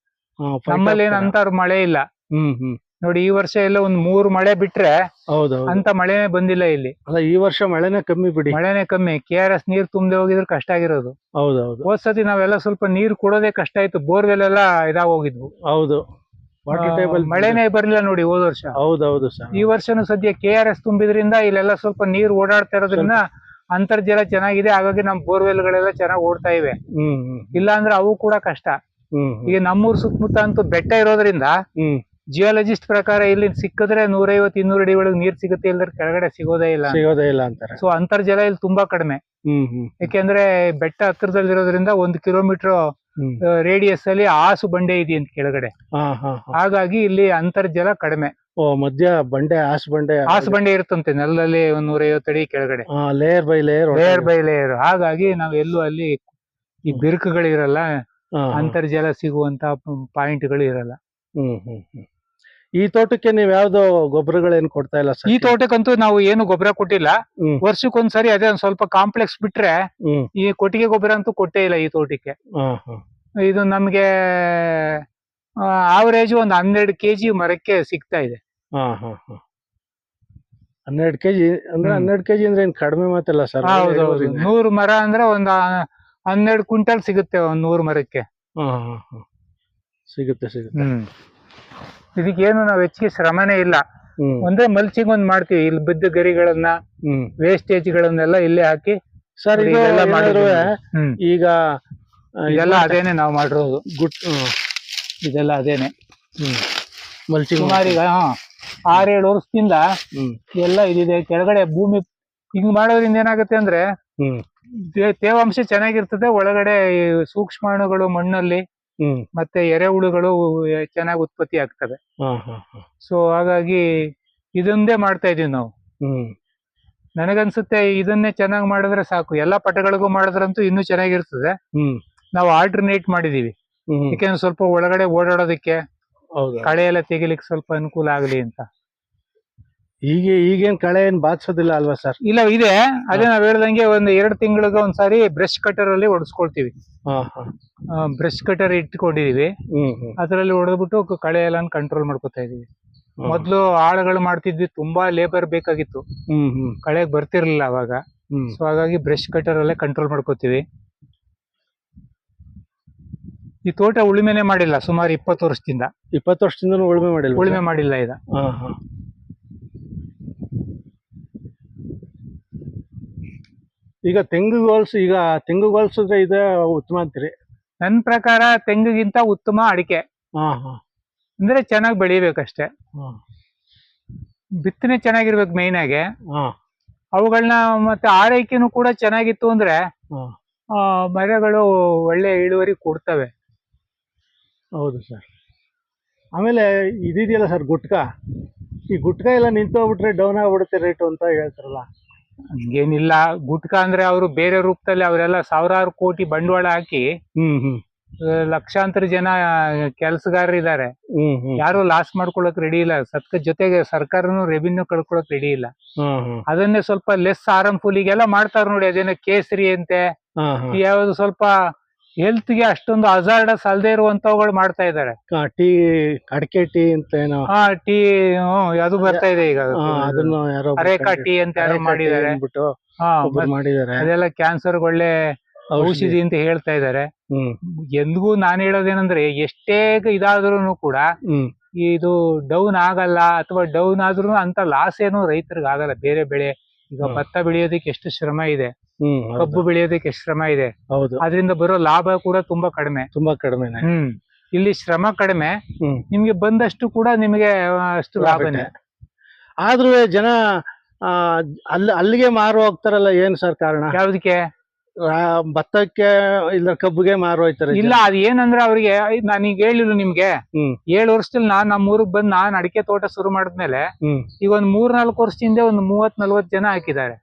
ನಮ್ಮಲ್ಲಿ ಏನಂತ ಮಳೆ ಇಲ್ಲ. ಹ್ಮ್ ಹ್ಮ್. ನೋಡಿ ಈ ವರ್ಷ ಎಲ್ಲ ಒಂದ್ ಮೂರು ಮಳೆ ಬಿಟ್ರೆ ಹೌದು ಅಂತ ಮಳೆನೇ ಬಂದಿಲ್ಲ ಇಲ್ಲಿ. ಅಲ್ಲ ಈ ವರ್ಷ ಮಳೆನೇ ಕಮ್ಮಿ ಬಿಡಿ. ಮಳೆನೇ ಕಮ್ಮಿ. ಕೆ ಆರ್ ಎಸ್ ನೀರ್ ತುಂಬದೆ ಹೋಗಿದ್ರೆ ಕಷ್ಟ ಆಗಿರೋದು. ಹೌದು ಹೌದು ಸತಿ ನಾವೆಲ್ಲ ಸ್ವಲ್ಪ ನೀರ್ ಕೊಡೋದೇ ಕಷ್ಟ ಆಯ್ತು. ಬೋರ್ವೆಲ್ ಎಲ್ಲ ಇದಾಗ್ ಹೋಗಿದ್ವು ಹೌದು ವಾಟರ್ ಟೇಬಲ್ ಮಳೆನೇ ಬರ್ಲಿಲ್ಲ ನೋಡಿ ಹೋದ ವರ್ಷ. ಹೌದೌದು ಹೌದು ಸರ್. ಈ ವರ್ಷನೂ ಸದ್ಯ ಕೆ ಆರ್ ಎಸ್ ತುಂಬಿದ್ರಿಂದ ಇಲ್ಲೆಲ್ಲ ಸ್ವಲ್ಪ ನೀರ್ ಓಡಾಡ್ತಾ ಇರೋದ್ರಿಂದ ಅಂತರ್ಜಲ ಚೆನ್ನಾಗಿದೆ. ಹಾಗಾಗಿ ನಮ್ ಬೋರ್ವೆಲ್ ಗಳೆಲ್ಲ ಚೆನ್ನಾಗಿ ಓಡ್ತಾ ಇವೆ. ಇಲ್ಲ ಅಂದ್ರೆ ಅವು ಕೂಡ ಕಷ್ಟ. ಈಗ ನಮ್ಮೂರ್ ಸುತ್ತಮುತ್ತ ಅಂತೂ ಬೆಟ್ಟ ಇರೋದ್ರಿಂದ ಹ್ಮ್. ಜಿಯಾಲಜಿಸ್ಟ್ ಪ್ರಕಾರ ಇಲ್ಲಿ ಸಿಕ್ಕಿದ್ರೆ ನೂರೈವತ್ತು ಇನ್ನೂರು ಅಡಿ ಒಳಗೆ ನೀರ್ ಸಿಗುತ್ತೆ ಇಲ್ದ್ರೆ ಕೆಳಗಡೆ ಸಿಗೋದೇ ಇಲ್ಲ ಸಿಗೋದೇ ಇಲ್ಲ ಅಂತಾರೆ. ಸೊ ಅಂತರ್ಜಲ ಇಲ್ಲಿ ತುಂಬಾ ಕಡಿಮೆ. ಯಾಕೆಂದ್ರೆ ಬೆಟ್ಟ ಹತ್ರದಲ್ಲಿರೋದ್ರಿಂದ ಒಂದ್ ಕಿಲೋಮೀಟರ್ ರೇಡಿಯಸ್ ಅಲ್ಲಿ ಆಸು ಬಂಡೆ ಇದೆಯಂತ ಕೆಳಗಡೆ. ಹಾ ಹಾ ಹಾ. ಹಾಗಾಗಿ ಇಲ್ಲಿ ಅಂತರ್ಜಲ ಕಡಿಮೆ. ಓ ಮಧ್ಯ ಬಂಡೆ ಆಸ್ ಬಂಡೆ. ಆಸು ಬಂಡೆ ಇರುತ್ತಂತೆ ನೆಲದಲ್ಲಿ ಒಂದ್ ನೂರೈವತ್ತು ಅಡಿ ಕೆಳಗಡೆ. Layer by layer layer by layer ಹಾಗಾಗಿ ನಾವ್ ಎಲ್ಲೂ ಅಲ್ಲಿ ಈ ಬಿರುಕುಗಳಿರಲ್ಲ ಅಂತರ್ಜಲ ಸಿಗುವಂತ ಪಾಯಿಂಟ್ಗಳು ಇರಲ್ಲ. ಹ್ಮ್ ಹ್ಮ್ ಹ್ಮ್. ಈ ತೋಟಕ್ಕೆ ನೀವ್ ಯಾವ್ದು ಗೊಬ್ಬರಗಳೇನು ಕೊಡ್ತಾ ಇಲ್ಲ ಸರ್? ಈ ತೋಟಕ್ಕಂತೂ ನಾವು ಏನು ಗೊಬ್ಬರ ಕೊಟ್ಟಿಲ್ಲ. ಹ್ಮ್. ವರ್ಷಕ್ಕೊಂದ್ಸರಿ ಅದೇ ಒಂದ್ ಸ್ವಲ್ಪ ಕಾಂಪ್ಲೆಕ್ಸ್ ಬಿಟ್ರೆ ಹ್ಮ್. ಈ ಕೊಟ್ಟಿಗೆ ಗೊಬ್ಬರ ಅಂತೂ ಕೊಟ್ಟೇ ಇಲ್ಲ ಈ ತೋಟಕ್ಕೆ. ಹಾ ಹಾ. ಇದು ನಮ್ಗೆ ಆವರೇಜ್ ಒಂದ್ ಹನ್ನೆರಡು ಕೆಜಿ ಮರಕ್ಕೆ ಸಿಗ್ತಾ ಇದೆ. ಹಾ ಹಾ ಹಾ. ಹನ್ನೆರಡು ಕೆಜಿ ಅಂದ್ರೆ ಹ್ಮ್. ಹನ್ನೆರಡು ಕೆಜಿ ಅಂದ್ರೆ ಏನ್ ಕಡಿಮೆ ಮಾತಲ್ಲ ಸರ್? ಹೌದೌದು ನೂರು ಮರ ಅಂದ್ರೆ ಒಂದ್ ಆ, ಹನ್ನೆರಡು ಕ್ವಿಂಟಲ್ ಸಿಗುತ್ತೆ ಒಂದ್ ನೂರು ಮರಕ್ಕೆ. ಸಿಗುತ್ತೆ ಸಿಗುತ್ತೆ. ಹ್ಮ್. ಇದಕ್ಕೇನು ನಾವು ಹೆಚ್ಚಿಗೆ ಶ್ರಮನೇ ಇಲ್ಲ. ಒಂದೇ ಮಲ್ಚಿಂಗ್ ಒಂದ್ ಮಾಡ್ತೀವಿ. ಇಲ್ಲಿ ಬಿದ್ದ ಗರಿಗಳನ್ನ ವೇಸ್ಟೇಜ್ ಗಳನ್ನೆಲ್ಲ ಇಲ್ಲೇ ಹಾಕಿ ಸರ್ ಈಗ ಇದೆಲ್ಲ ಅದೇನೆ ನಾವು ಮಾಡಿರೋದು. ಗುಟ್ ಇದೆಲ್ಲ ಅದೇನೆ. ಮಲ್ಚಿಂಗ್ ಮಾಡಿದ ಈಗ ಹಾ, ಆರೇಳು ವರ್ಷದಿಂದ ಎಲ್ಲ ಇದಿದೆ. ಕೆಳಗಡೆ ಭೂಮಿ ಹಿಂಗ್ ಮಾಡೋದ್ರಿಂದ ಏನಾಗುತ್ತೆ ಅಂದ್ರೆ ತೇವಾಂಶ ಚೆನ್ನಾಗಿರ್ತದೆ. ಒಳಗಡೆ ಸೂಕ್ಷ್ಮಾಣುಗಳು ಮಣ್ಣಲ್ಲಿ ಮತ್ತೆ ಎರೆಹುಳುಗಳು ಚೆನ್ನಾಗಿ ಉತ್ಪತ್ತಿ ಆಗ್ತವೆ. ಸೊ ಹಾಗಾಗಿ ಇದೊಂದೇ ಮಾಡ್ತಾ ಇದೀವಿ ನಾವು. ನನಗನ್ಸುತ್ತೆ ಇದನ್ನೇ ಚೆನ್ನಾಗಿ ಮಾಡಿದ್ರೆ ಸಾಕು. ಎಲ್ಲಾ ಪಟಗಳಿಗೂ ಮಾಡಿದ್ರಂತೂ ಇನ್ನೂ ಚೆನ್ನಾಗಿರ್ತದೆ. ನಾವು ಆಲ್ಟರ್ನೇಟ್ ಮಾಡಿದೀವಿ. ಯಾಕೆಂದ್ರೆ ಸ್ವಲ್ಪ ಒಳಗಡೆ ಓಡಾಡೋದಕ್ಕೆ ಕಳೆ ಎಲ್ಲ ತೆಗಿಲಿಕ್ಕೆ ಸ್ವಲ್ಪ ಅನುಕೂಲ ಆಗಲಿ ಅಂತ. ಈಗ ಈಗೇನ್ ಕಳೆ ಏನ್ ಬಾಧಿಸೋದಿಲ್ಲ ಅಲ್ವಾ ಸರ್ ಇಲ್ಲ ಇದೆ. ಅದೇ ನಾವ್ ಹೇಳ್ದಂಗೆ ಒಂದ್ ಎರಡು ತಿಂಗಳಿಗೆ ಒಂದ್ಸಾರಿ ಬ್ರಷ್ ಕಟರ್ ಅಲ್ಲಿ ಹಾ ಬ್ರಷ್ ಕಟರ್ ಇಟ್ಕೊಂಡಿದೀವಿ. ಅದರಲ್ಲಿ ಹೊಡೆದ್ಬಿಟ್ಟು ಕಳೆ ಎಲ್ಲ ಕಂಟ್ರೋಲ್ ಮಾಡ್ಕೊತಾ ಇದೀವಿ. ಮೊದ್ಲು ಆಳುಗಳು ಮಾಡ್ತಿದ್ವಿ ತುಂಬಾ ಲೇಬರ್ ಬೇಕಾಗಿತ್ತು. ಕಳೆಗ್ ಬರ್ತಿರ್ಲಿಲ್ಲ ಅವಾಗ. ಸೊ ಹಾಗಾಗಿ ಬ್ರಷ್ ಕಟರ್ ಅಲ್ಲೇ ಕಂಟ್ರೋಲ್ ಮಾಡ್ಕೋತೀವಿ. ಈ ತೋಟ ಉಳುಮೆನೆ ಮಾಡಿಲ್ಲ ಸುಮಾರು ಇಪ್ಪತ್ತು ವರ್ಷದಿಂದ. ಇಪ್ಪತ್ತು ವರ್ಷದಿಂದ ಉಳುಮೆ ಮಾಡಿಲ್ಲ ಉಳುಮೆ ಮಾಡಿಲ್ಲ ಇದ ಹಾ ಹಾ ಈಗ ತೆಂಗು ಗೋಲ್ಸ್ ಈಗ ತೆಂಗು ಗೋಲ್ಸಿದ್ರೆ ಇದೆ ಉತ್ತಮ ಅಂತೀರಿ? ನನ್ನ ಪ್ರಕಾರ ತೆಂಗಿಗಿಂತ ಉತ್ತಮ ಅಡಿಕೆ. ಹಾ ಹಾ. ಅಂದ್ರೆ ಚೆನ್ನಾಗಿ ಬೆಳಿಬೇಕಷ್ಟೇ. ಹಾ. ಬಿತ್ತನೆ ಚೆನ್ನಾಗಿರ್ಬೇಕು ಮೈನ್ ಆಗಿ. ಹಾ. ಅವುಗಳನ್ನ ಮತ್ತೆ ಆರೈಕೆನೂ ಕೂಡ ಚೆನ್ನಾಗಿತ್ತು ಅಂದ್ರೆ ಹಾ. ಆ, ಮರಗಳು ಒಳ್ಳೆ ಇಳುವರಿ ಕೊಡ್ತವೆ. ಹೌದು ಸರ್. ಆಮೇಲೆ ಇದಿದೆಯಲ್ಲ ಸರ್ ಗುಟ್ಕ? ಈ ಗುಟ್ಕಾ ಎಲ್ಲ ನಿಂತೋಗ್ಬಿಟ್ರೆ ಡೌನ್ ಆಗ್ಬಿಡುತ್ತೆ ರೇಟು ಅಂತ ಹೇಳ್ತಾರಲ್ಲ. ಹಂಗೇನಿಲ್ಲ. ಗುಟ್ಕ ಅಂದ್ರೆ ಅವರು ಬೇರೆ ರೂಪದಲ್ಲಿ ಅವರೆಲ್ಲ ಸಾವಿರಾರು ಕೋಟಿ ಬಂಡವಾಳ ಹಾಕಿ ಹ್ಮ್ ಹ್ಮ್. ಲಕ್ಷಾಂತರ ಜನ ಕೆಲಸಗಾರರಿದ್ದಾರೆ ಯಾರು ಲಾಸ್ ಮಾಡ್ಕೊಳಕ್ ರೆಡಿ ಇಲ್ಲ. ಸತ್ಕ ಜೊತೆಗೆ ಸರ್ಕಾರನು ರೆವಿನ್ಯೂ ಕಳ್ಕೊಳಕ್ ರೆಡಿ ಇಲ್ಲ. ಅದನ್ನೇ ಸ್ವಲ್ಪ ಲೆಸ್ ಆರಂಫುಲ್ ಈಗೆಲ್ಲ ಮಾಡ್ತಾರ ನೋಡಿ ಅದೇನೋ ಕೇಸರಿ ಅಂತೆ ಯಾವ್ದು ಸ್ವಲ್ಪ ಹೆಲ್ತ್ಗೆ ಅಷ್ಟೊಂದು ಅಜಾರ್ಡಸ್ ಅಲ್ದೇ ಇರುವಂತವುಗಳು ಮಾಡ್ತಾ ಇದ್ದಾರೆ. ಟೀ ಅಡಕೆ ಟೀ ಅಂತ ಏನೋ. ಹಾ ಟೀ ಅದು ಬರ್ತಾ ಇದೆ ಈಗ. ಅದನ್ನು ಯಾರೋ ಅರೇಕಾ ಟೀ ಅಂತ ಯಾರೋ ಮಾಡಿದ್ದಾರೆ. ಅಂದ್ಬಿಟ್ಟು ಹಾ ಮಾಡಿದ್ದಾರೆ. ಅದೆಲ್ಲ ಕ್ಯಾನ್ಸರ್ ಒಳ್ಳೆ ಔಷಧಿ. ಅಂತ ಹೇಳ್ತಾ ಇದ್ದಾರೆ. ಎಂದಿಗೂ ನಾನು ಹೇಳೋದೇನಂದ್ರೆ ಎಷ್ಟೇ ಇದಾದ್ರೂ ಕೂಡ ಇದು ಡೌನ್ ಆಗಲ್ಲ ಅಥವಾ ಡೌನ್ ಆದ್ರೂ ಅಂತ ಲಾಸ್ ಏನು ರೈತರಿಗೆ ಆಗಲ್ಲ ಬೇರೆ ಬೆಳೆ ಈಗ. ಭತ್ತ ಬೆಳೆಯೋದಕ್ಕೆ ಎಷ್ಟು ಶ್ರಮ ಇದೆ. ಕಬ್ಬು ಬೆಳೆಯೋದಕ್ಕೆ ಶ್ರಮ ಇದೆ. ಹೌದು. ಅದರಿಂದ ಬರೋ ಲಾಭ ಕೂಡ ತುಂಬಾ ಕಡಿಮೆ. ತುಂಬಾ ಕಡಿಮೆ ಹ್ಮ್. ಇಲ್ಲಿ ಶ್ರಮ ಕಡಿಮೆ. ನಿಮ್ಗೆ ಬಂದಷ್ಟು ಕೂಡ ನಿಮಗೆ ಅಷ್ಟು ಲಾಭನೇ. ಆದ್ರೂ ಜನ ಅಲ್ಲಿ ಅಲ್ಲಿಗೆ ಮಾರು ಹೋಗ್ತಾರಲ್ಲ ಏನ್ ಸರ್ ಕಾರಣ? ಯಾವ್ದಕ್ಕೆ? ಭತ್ತಕ್ಕೆ ಇಲ್ಲ ಕಬ್ಬಿಗೆ ಮಾರು ಹೋಯ್ತಾರೆ ಇಲ್ಲ ಅದ್ ಏನಂದ್ರೆ ಅವ್ರಿಗೆ ಈಗ ಹೇಳಿಲ್ಲ ನಿಮ್ಗೆ. ಏಳು ವರ್ಷದಲ್ಲಿ ನಾನ್ ನಮ್ಮ ಊರಿಗೆ ಬಂದ್ ನಾನ್ ಅಡಿಕೆ ತೋಟ ಶುರು ಮಾಡಿದ್ಮೇಲೆ ಈಗ ಒಂದ್ ಮೂರ್ ನಾಲ್ಕು ವರ್ಷದಿಂದ ಒಂದ್ ಮೂವತ್ ನಲ್ವತ್ ಜನ ಹಾಕಿದ್ದಾರೆ.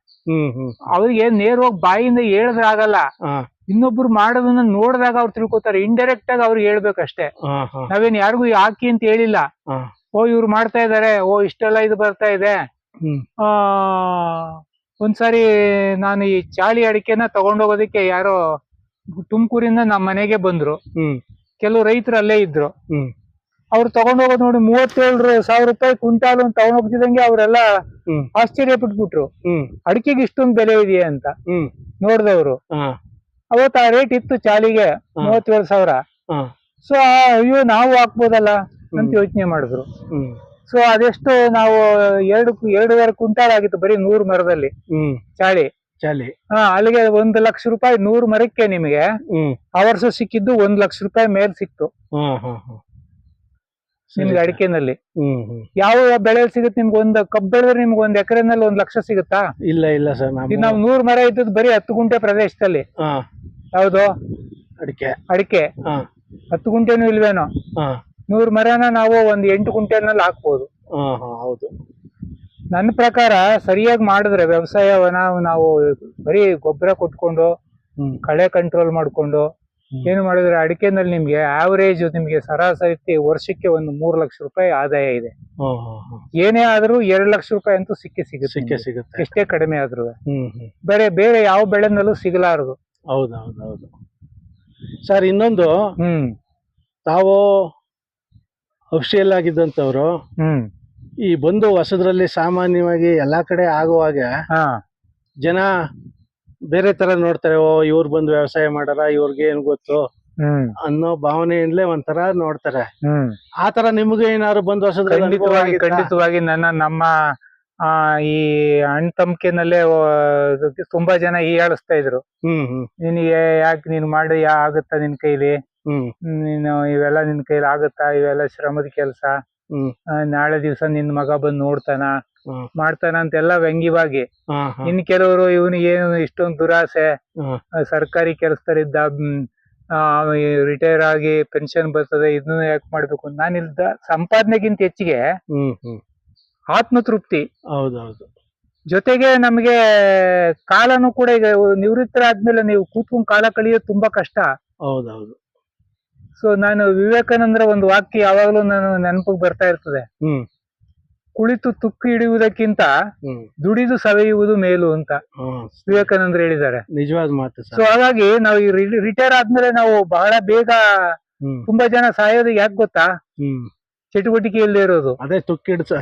ಅವ್ರಿಗೆ ನೇರವಾಗಿ ಬಾಯಿಂದ ಹೇಳಿದ್ರೆ ಆಗಲ್ಲ. ಇನ್ನೊಬ್ರು ಮಾಡೋದನ್ನ ನೋಡಿದಾಗ ಅವ್ರು ತಿಳ್ಕೊತಾರೆ. ಇಂಡೈರೆಕ್ಟ್ ಆಗಿ ಅವ್ರಿಗೆ ಹೇಳ್ಬೇಕಷ್ಟೇ. ನಾವೇನ್ ಯಾರಿಗೂ ಹಾಕಿ ಅಂತ ಹೇಳಿಲ್ಲ. ಓ ಇವ್ರು ಮಾಡ್ತಾ ಇದಾರೆ. ಓ ಇಷ್ಟೆಲ್ಲ ಇದು ಬರ್ತಾ ಇದೆ. ಒಂದ್ಸರಿ ಆ ಒಂದ್ಸಾರಿ ನಾನು ಈ ಚಾಳಿ ಅಡಿಕೆನ ತಗೊಂಡೋಗೋದಕ್ಕೆ ಯಾರೋ ತುಮಕೂರಿಂದ ನಮ್ಮ ಮನೆಗೆ ಬಂದ್ರು ಕೆಲವು ರೈತರು ಅಲ್ಲೇ ಇದ್ರು. ಅವ್ರು ತಗೊಂಡೋಗೋದು ನೋಡಿ ಮೂವತ್ತೇಳು ಸಾವಿರ ರೂಪಾಯಿ ಕ್ವಿಂಟಾಲ್ ಅಂತ ತಗೊಂಡೋಗ್ತಿದಂಗೆ ಅವರೆಲ್ಲ ಆಶ್ಚರ್ಯ ಪಟ್ಬಿಟ್ರು ಅಡಿಕೆಗೆ ಇಷ್ಟೊಂದು ಬೆಲೆ ಇದೆಯಾ ಅಂತ. ನೋಡಿದವರು. ಅವತ್ತು ಆ ರೇಟ್ ಇತ್ತು ಚಾಲಿಗೆ ಮೂವತ್ತೇಳು ಸಾವಿರ. ಸೊ ಅಯ್ಯೋ ನಾವು ಹಾಕ್ಬೋದಲ್ಲ ಅಂತ. ಯೋಚನೆ ಮಾಡಿದ್ರು. ಸೊ ಅದೆಷ್ಟು ನಾವು ಎರಡು ಎರಡುವರೆ ಕ್ವಿಂಟಾಲ್ ಆಗಿತ್ತು ಬರೀ ನೂರು ಮರದಲ್ಲಿ ಚಾಳಿ. ಚಾಳಿ. ಹಾ ಅಲ್ಲಿಗೆ ಒಂದ್ ಲಕ್ಷ ರೂಪಾಯಿ ನೂರು ಮರಕ್ಕೆ ನಿಮಗೆ ಆ ವರ್ಷ ಸಿಕ್ಕಿದ್ದು ಒಂದ್ ಲಕ್ಷ ರೂಪಾಯಿ ಮೇಲ್ ಸಿಕ್ತು. ನಿಮ್ಗೆ. ಅಡಿಕೆನಲ್ಲಿ. ಯಾವ ಬೆಳೆ ಸಿಗುತ್ತೆ ನಿಮ್ಗೆ? ಒಂದು ಕಬ್ಬು ಬೆಳೆದ್ರೆ ನಿಮ್ಗೆ ಒಂದ್ ಎಕರೆನಲ್ಲಿ ಒಂದ್ ಲಕ್ಷ ಸಿಗುತ್ತಾ? ಇಲ್ಲ ಇಲ್ಲ ಸರ್ ನಾವು ನೂರ್ ಮರ ಇದ್ದದ್ ಬರೀ ಹತ್ತು ಗುಂಟೆ ಪ್ರದೇಶದಲ್ಲಿ. ಹಾ. ಯಾವ್ದು ಅಡಿಕೆ. ಅಡಿಕೆ. ಹಾ. ಹತ್ತು ಗುಂಟೆನೂ ಇಲ್ವೇನೋ? ಹಾ. ನೂರ್ ಮರನ ನಾವು ಒಂದ್ ಎಂಟು ಗುಂಟೆನಲ್ಲಿ ಹಾಕ್ಬೋದು. ಹಾ ಹಾ ಹೌದು. ನನ್ನ ಪ್ರಕಾರ ಸರಿಯಾಗಿ ಮಾಡಿದ್ರೆ ವ್ಯವಸಾಯವನ್ನ ನಾವು ಬರೀ ಗೊಬ್ಬರ ಕೊಟ್ಕೊಂಡು ಕಳೆ ಕಂಟ್ರೋಲ್ ಮಾಡ್ಕೊಂಡು. ಏನು ಮಾಡಿದ್ರೆ ಅಡಿಕೆನಲ್ಲಿ ನಿಮ್ಗೆ ಆವರೇಜ್ ನಿಮ್ಗೆ ಸರಾಸರಿ ವರ್ಷಕ್ಕೆ ಒಂದು ಮೂರು ಲಕ್ಷ ರೂಪಾಯಿ ಆದಾಯ ಇದೆ. ಏನೇ ಆದ್ರೂ ಎರಡು ಲಕ್ಷ ರೂಪಾಯಿ ಅಂತೂ ಸಿಕ್ಕಿ ಸಿಗುತ್ತೆ ಸಿಕ್ಕೇ ಸಿಗುತ್ತೆ. ಎಷ್ಟೇ ಕಡಿಮೆ ಆದ್ರೂ. ಬೇರೆ ಬೇರೆ ಯಾವ ಬೆಳೆನಲ್ಲೂ ಸಿಗಲಾರದು. ಹೌದು ಹೌದು ಹೌದು ಸರ್ ಇನ್ನೊಂದು ಹ್ಮ್. ತಾವು ಅಫಿಷಿಯಲ್ ಆಗಿದ್ದಂತವ್ರು ಹ್ಮ್. ಈ ಬಂದು ಹೊಸದ್ರಲ್ಲಿ ಸಾಮಾನ್ಯವಾಗಿ ಎಲ್ಲಾ ಕಡೆ ಆಗುವಾಗ ಹಾ. ಜನ ಬೇರೆ ತರ ನೋಡ್ತಾರೆ ಓ ಇವ್ರು ಬಂದು ವ್ಯವಸಾಯ ಮಾಡಾರ ಇವ್ರಿಗೆ ಏನ್ ಗೊತ್ತು? ಹ್ಮ್. ಅನ್ನೋ ಭಾವನೆಯಿಂದಲೇ ಒಂಥರ ನೋಡ್ತಾರೆ. ಹ್ಮ್. ಆ ತರ ನಿಮ್ಗೆ ಏನಾದ್ರು ಬಂದು ಹೊಸದ್ರಲ್ಲಿ ಅನುಭವ ಖಂಡಿತವಾಗಿ ಆಗಿತ್ತಾ? ಖಂಡಿತವಾಗಿ ನನ್ನ ನಮ್ಮ ಆ ಈ ಅಣ್ಣ ತಮ್ಕೆನಲ್ಲೇ ತುಂಬಾ ಜನ ಹೀಯಾಳಿಸ್ತಾ ಇದ್ರು. ಹ್ಮ್ ಹ್ಮ್. ನಿನಗೆ ಯಾಕೆ ನೀನ್ ಮಾಡಿ ಯಾ ಆಗುತ್ತಾ ನಿನ್ ಕೈಲಿ? ಹ್ಮ್. ನೀನು ಇವೆಲ್ಲ ನಿನ್ ಕೈಲಿ ಆಗುತ್ತಾ? ಇವೆಲ್ಲ ಶ್ರಮದ ಕೆಲಸ? ಹ್ಮ್. ನಾಳೆ ದಿವಸ ನಿನ್ ಮಗ ಬಂದ್ ನೋಡ್ತಾನ? ಎಲ್ಲ ವ್ಯಂಗ್ಯವಾಗಿ. ಇನ್ ಕೆಲವರು ಇವನಿಗೆ ಏನು ಇಷ್ಟೊಂದು ದುರಾಸೆ ಸರ್ಕಾರಿ ಕೆಲಸದಲ್ಲಿದ್ದ ರಿಟೈರ್ ಆಗಿ ಪೆನ್ಷನ್ ಬರ್ತದೆ ಇದನ್ನ ಯಾಕೆ ಮಾಡ್ಬೇಕು? ನಾನು ಇಲ್ದ ಸಂಪಾದನೆಗಿಂತ ಹೆಚ್ಚಿಗೆ ಆತ್ಮ ತೃಪ್ತಿ ಆತ್ಮತೃಪ್ತಿ. ಹೌದೌದು. ಜೊತೆಗೆ ನಮಗೆ ಕಾಲನು ಕೂಡ ಈಗ ನಿವೃತ್ತರಾದ್ಮೇಲೆ ನೀವು ಕೂತ್ಕೊಂಡ್ ಕಾಲ ಕಳಿಯೋದು ತುಂಬಾ ಕಷ್ಟ. ಹೌದೌದು. ಸೊ ನಾನು ವಿವೇಕಾನಂದರ ಒಂದು ವಾಕ್ಯ ಯಾವಾಗಲೂ ನಾನು ನೆನಪಿಗೆ ಬರ್ತಾ ಇರ್ತದೆ. ಕುಳಿತು ತುಕ್ಕು ಹಿಡಿಯುವುದಕ್ಕಿಂತ ದುಡಿದು ಸವೆಯುವುದು ಮೇಲು ಅಂತ ವಿವೇಕಾನಂದರು ಹೇಳಿದ್ದಾರೆ. ನಿಜವಾದ ಮಾತು ಸೊ ಹಾಗಾಗಿ ನಾವು ಈ ರಿಟೈರ್ ಆದ್ಮೇಲೆ ನಾವು ಬಹಳ ಬೇಗ ತುಂಬಾ ಜನ ಸಾಯೋದು ಯಾಕೆ ಗೊತ್ತಾ? ಚಟುವಟಿಕೆಯಲ್ಲಿ ಚಟುವಟಿಕೆ ಇಲ್ಲದೆ ಇರೋದು. ಅದೇ ತುಕ್ಕಿಡ್ಸ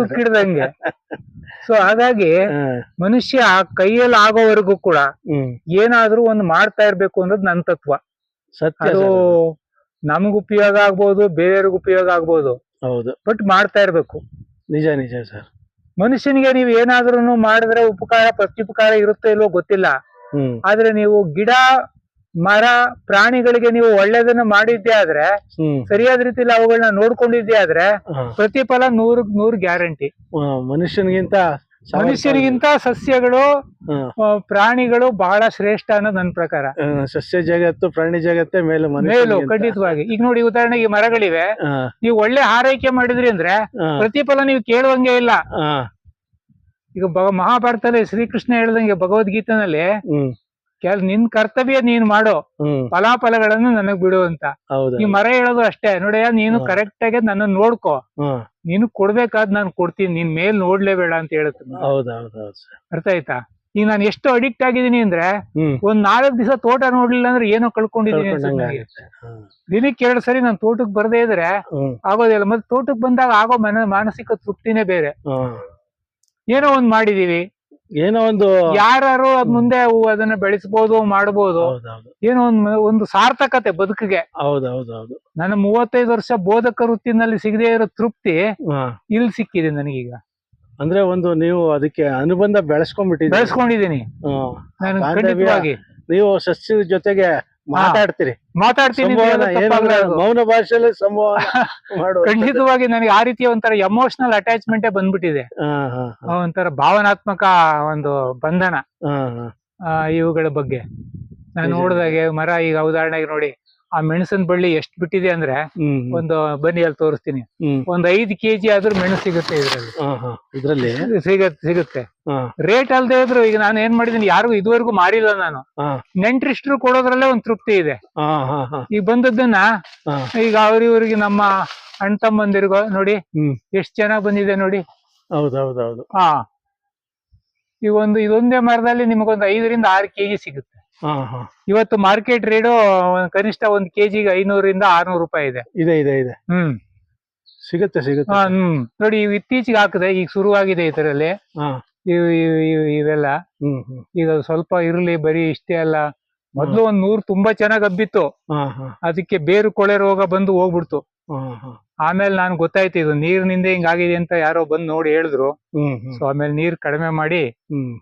ತುಕ್ಕಿಡ್ದಂಗೆ ಸೊ ಹಾಗಾಗಿ ಮನುಷ್ಯ ಕೈಯಲ್ಲಿ ಆಗೋವರೆಗೂ ಕೂಡ ಏನಾದ್ರೂ ಒಂದು ಮಾಡ್ತಾ ಇರ್ಬೇಕು ಅನ್ನೋದು ನನ್ನ ತತ್ವ. ಸತ್ಯ ಅದು. ನಮಗ್ ಉಪಯೋಗ ಆಗ್ಬೋದು ಬೇರೆಯವ್ರಿಗೆ ಉಪಯೋಗ ಆಗ್ಬೋದು. ಹೌದು. ಬಟ್ ಮಾಡ್ತಾ ಇರ್ಬೇಕು. ನಿಜ ನಿಜ ಸರ್ ಮನುಷ್ಯನಿಗೆ ನೀವು ಏನಾದ್ರೂ ಮಾಡಿದ್ರೆ ಉಪಕಾರ ಪ್ರತ್ಯುಪಕಾರ ಇರುತ್ತೆ ಇಲ್ವೋ ಗೊತ್ತಿಲ್ಲ. ಹ್ಮ್. ಆದ್ರೆ ನೀವು ಗಿಡ ಮರ ಪ್ರಾಣಿಗಳಿಗೆ ನೀವು ಒಳ್ಳೇದನ್ನ ಮಾಡಿದ್ದೆ ಆದ್ರೆ ಹ್ಮ್. ಸರಿಯಾದ ರೀತಿಯಲ್ಲಿ ಅವುಗಳನ್ನ ನೋಡ್ಕೊಂಡಿದ್ದೆ ಆದ್ರೆ ಪ್ರತಿಫಲ ನೂರು ನೂರು ಗ್ಯಾರಂಟಿ. ಮನುಷ್ಯನಿಗಿಂತ ಮನುಷ್ಯರಿಗಿಂತ ಸಸ್ಯಗಳು ಪ್ರಾಣಿಗಳು ಬಹಳ ಶ್ರೇಷ್ಠ ಅನ್ನೋದು ನನ್ನ ಪ್ರಕಾರ. ಸಸ್ಯ ಜಗತ್ತು ಪ್ರಾಣಿ ಜಗತ್ತೆ ಮೇಲೆ ಮೇಲು. ಖಂಡಿತವಾಗಿ. ಈಗ ನೋಡಿ ಉದಾಹರಣೆಗೆ ಮರಗಳಿವೆ. ನೀವು ಒಳ್ಳೆ ಆರೈಕೆ ಮಾಡಿದ್ರಿ ಅಂದ್ರೆ ಪ್ರತಿಫಲ ನೀವು ಕೇಳುವಂಗೆ ಇಲ್ಲ. ಈಗ ಮಹಾಭಾರತದಲ್ಲಿ ಶ್ರೀಕೃಷ್ಣ ಹೇಳ್ದಂಗೆ ಭಗವದ್ಗೀತೆನಲ್ಲಿ ಕೆಲ್ ನಿನ್ ಕರ್ತವ್ಯ ನೀನ್ ಮಾಡೋ ಫಲಾಫಲಗಳನ್ನು ನನಗ್ ಬಿಡು ಅಂತ. ಈ ಮರ ಹೇಳೋದು ಅಷ್ಟೇ. ನೋಡಯ್ಯ ನೀನು. ಕರೆಕ್ಟ್ ಆಗಿ ನನ್ನ ನೋಡ್ಕೋ. ನೀನು ಕೊಡ್ಬೇಕಾದ್ ನಾನು ಕೊಡ್ತೀನಿ ನಿನ್ ಮೇಲ್ ನೋಡ್ಲೇಬೇಡ ಅಂತ ಹೇಳ್ತೀನಿ ಅರ್ಥ ಆಯ್ತಾ? ಈಗ ನಾನು ಎಷ್ಟು ಅಡಿಕ್ಟ್ ಆಗಿದ್ದೀನಿ ಅಂದ್ರೆ ಒಂದ್ ನಾಲ್ಕು ದಿವಸ ತೋಟ ನೋಡ್ಲಿಲ್ಲ ಅಂದ್ರೆ ಏನೋ ಕಳ್ಕೊಂಡಿದ್ದೀನಿ. ದಿನಕ್ಕೆ ಎರಡು ಸರಿ ನಾನು ತೋಟಕ್ಕೆ ಬರ್ದೇ ಇದ್ರೆ ಆಗೋದಿಲ್ಲ. ಮತ್ತೆ ತೋಟಕ್ಕೆ ಬಂದಾಗ ಆಗೋ ಮನ ಮಾನಸಿಕ ತೃಪ್ತಿನೇ ಬೇರೆ. ಏನೋ ಒಂದ್ ಮಾಡಿದೀವಿ. ಏನೋ ಒಂದು ಯಾರು ಅದ್ ಮುಂದೆ ಅದನ್ನ ಬೆಳೆಸಬಹುದು ಮಾಡಬಹುದು ಏನೋ ಒಂದ್ ಒಂದು ಸಾರ್ಥಕತೆ ಬದುಕಿಗೆ. ಹೌದೌದೌದು ನನ್ನ ಮೂವತ್ತೈದು ವರ್ಷ ಬೋಧಕ ವೃತ್ತಿನಲ್ಲಿ ಸಿಗದೆ ಇರೋ ತೃಪ್ತಿ ಇಲ್ಲಿ ಸಿಕ್ಕಿದೆ ನನಗೀಗ. ಅಂದ್ರೆ ಒಂದು ನೀವು ಅದಕ್ಕೆ ಅನುಬಂಧ ಬೆಳೆಸ್ಕೊಂಡ್ಬಿಟ್ಟಿದ್ದೀನಿ ಬೆಳೆಸ್ಕೊಂಡಿದ್ದೀನಿ. ನಾನು ಖಂಡಿತವಾಗಿ. ನೀವು ಸಸ್ಯದ ಜೊತೆಗೆ ಮಾತಾಡ್ತೀರಿ. ಮಾತಾಡ್ತೀನಿ ಅಂತ ಹೇಳೋದು ಮೌನ ಭಾಷೆಯಲ್ಲಿ ಸಂವಹನ ಮಾಡುವ ಖಂಡಿತವಾಗಿ ನನಗೆ ಆ ರೀತಿಯ ಒಂಥರ ಎಮೋಷನಲ್ ಅಟ್ಯಾಚ್ಮೆಂಟ್ ಬಂದ್ಬಿಟ್ಟಿದೆ. ಹಾ ಒಂಥರ ಭಾವನಾತ್ಮಕ ಒಂದು ಬಂಧನ. ಹಾ ಹಾ. ಆ, ಇವುಗಳ ಬಗ್ಗೆ. ನಾನು ನಿಜ. ನೋಡಿದಾಗೆ ಮರ ಈಗ ಉದಾಹರಣೆಗೆ ನೋಡಿ. ಆ ಮೆಣಸಿನ ಬಳ್ಳಿ ಎಷ್ಟು ಬಿಟ್ಟಿದೆ ಅಂದ್ರೆ ಒಂದು ಬನ್ನಿ ಅಲ್ಲಿ ತೋರಿಸ್ತೀನಿ ಒಂದ್ ಐದು ಕೆಜಿ ಆದ್ರೂ ಮೆಣಸು ಸಿಗುತ್ತೆ ಇದ್ರಲ್ಲಿ. ಇದ್ರಲ್ಲಿ? ಸಿಗತ್ತೆ. ಸಿಗುತ್ತೆ ರೇಟ್ ಅಲ್ದೇ ಇದ್ರು ಈಗ ನಾನು ಏನ್ ಮಾಡಿದೀನಿ ಯಾರಿಗೂ ಇದುವರೆಗೂ ಮಾರಿಲ್ಲ ನಾನು. ನೆಂಟ್ರಿಷ್ಟ್ರು ಕೊಡೋದ್ರಲ್ಲೇ ಒಂದ್ ತೃಪ್ತಿ ಇದೆ. ಈಗ ಬಂದದ್ದನ್ನ ಈಗ ಅವ್ರಿವ್ರಿಗೆ ನಮ್ಮ ಅಣ್ಣ ತಮ್ಮಂದಿರ್ಗ ನೋಡಿ ಎಷ್ಟ್ ಚೆನ್ನಾಗ್ ಬಂದಿದೆ ನೋಡಿ. ಹೌದೌದೌದು. ಹಾ. ಈ ಒಂದು ಇದೊಂದೇ ಮರದಲ್ಲಿ ನಿಮಗೊಂದು ಐದರಿಂದ ಆರು ಕೆಜಿ ಸಿಗುತ್ತೆ. ಇವತ್ತು ಮಾರ್ಕೆಟ್ ರೇಟ್ ಕನಿಷ್ಠ ಒಂದ್ ಕೆಜಿಗೆ ಐನೂರಿಂದ ಆರ್ನೂರು ರೂಪಾಯಿ ಇದೆ. ಇದೆ ಇದೆ ಇದೆ. ಹ್ಮ್. ಸಿಗುತ್ತೆ ಸಿಗುತ್ತೆ. ಹ್ಮ್. ನೋಡಿ ಇವ್ ಇತ್ತೀಚೆಗೆ ಹಾಕಿದೆ ಈಗ ಶುರುವಾಗಿದೆ ಇದರಲ್ಲಿ ಇವೆಲ್ಲ. ಈಗ ಸ್ವಲ್ಪ ಇರ್ಲಿ ಬರೀ ಇಷ್ಟೇ ಅಲ್ಲ. ಮೊದ್ಲು ಒಂದ್ ನೂರ್ ತುಂಬಾ ಚೆನ್ನಾಗ್ ಹಬ್ಬಿತ್ತು ಅದಕ್ಕೆ ಬೇರು ಕೊಳೆ ರೋಗ ಬಂದು ಹೋಗ್ಬಿಡ್ತು. ಆಮೇಲೆ ನಾನು ಗೊತ್ತಾಯ್ತು ಇದು ನೀರಿನಿಂದ ಹಿಂಗ್ ಆಗಿದೆ ಅಂತ ಯಾರೋ ಬಂದು ನೋಡಿ ಹೇಳಿದ್ರು. ಸೊ ಆಮೇಲೆ ನೀರ್ ಕಡಿಮೆ ಮಾಡಿ ಹ್ಮ್.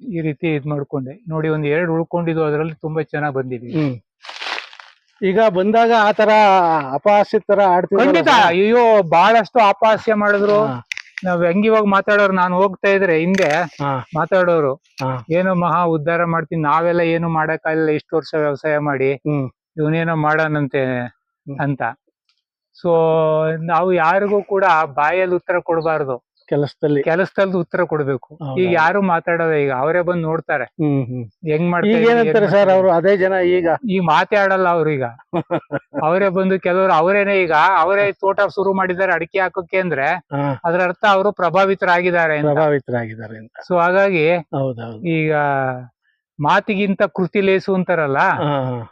ಈ ರೀತಿ ಇದ್ ಮಾಡ್ಕೊಂಡೆ. ನೋಡಿ ಒಂದ್ ಎರಡು ಉಳ್ಕೊಂಡಿದ್ದು ಅದ್ರಲ್ಲಿ ತುಂಬಾ ಚೆನ್ನಾಗ್ ಬಂದಿದೆ. ಹ್ಮ್. ಈಗ ಬಂದಾಗ ಆ ತರ ಅಪಹಾಸ್ಯ ತರ ಆಡ್ತೀವಿ ಖಂಡಿತ? ಅಯ್ಯೋ ಬಹಳಷ್ಟು ಅಪಹಾಸ್ಯ ಮಾಡಿದ್ರು. ನಾವ್ ಹೆಂಗಿವಾಗ ಮಾತಾಡೋರು? ನಾನು ಹೋಗ್ತಾ ಇದ್ರೆ ಹಿಂದೆ ಮಾತಾಡೋರು. ಏನೋ ಮಹಾ ಉದ್ಧಾರ ಮಾಡ್ತೀನಿ. ನಾವೆಲ್ಲ ಏನು ಮಾಡಕ್ಕಾಗಲಿಲ್ಲ. ಇಷ್ಟು ವರ್ಷ ವ್ಯವಸಾಯ ಮಾಡಿ. ಹ್ಮ್. ಇವನೇನೋ ಮಾಡೋಣಂತೆ ಅಂತ. ಸೊ ನಾವು ಯಾರಿಗೂ ಕೂಡ ಬಾಯಲ್ಲಿ ಉತ್ತರ ಕೊಡಬಾರ್ದು. ಕೆಲಸದಲ್ಲಿ. ಕೆಲಸದಲ್ಲಿ ಉತ್ತರ ಕೊಡ್ಬೇಕು. ಈಗ ಯಾರು ಮಾತಾಡೋದ ಈಗ ಅವರೇ ಬಂದು ನೋಡ್ತಾರೆ. ಹೆಂಗ್ ಈಗ ಮಾಡ್ತಾರೆ ಸರ್ ಅವರು? ಅದೇ ಜನ ಈಗ. ಈ ಮಾತಾಡಲ್ಲ ಈಗ. ಅವರೇ ಬಂದು ಕೆಲವರು ಅವರೇನೆ ಈಗ ಅವರೇ ತೋಟ ಶುರು ಮಾಡಿದ್ದಾರೆ ಅಡಿಕೆ ಹಾಕೋಕೆ ಅಂದ್ರೆ ಅದ್ರ ಅರ್ಥ ಅವರು ಪ್ರಭಾವಿತರಾಗಿದ್ದಾರೆ ಪ್ರಭಾವಿತರಾಗಿದ್ದಾರೆ ಅಂತ. ಸೊ ಹಾಗಾಗಿ ಈಗ ಮಾತಿಗಿಂತ ಕೃತಿ ಲೇಸು ಅಂತಾರಲ್ಲ.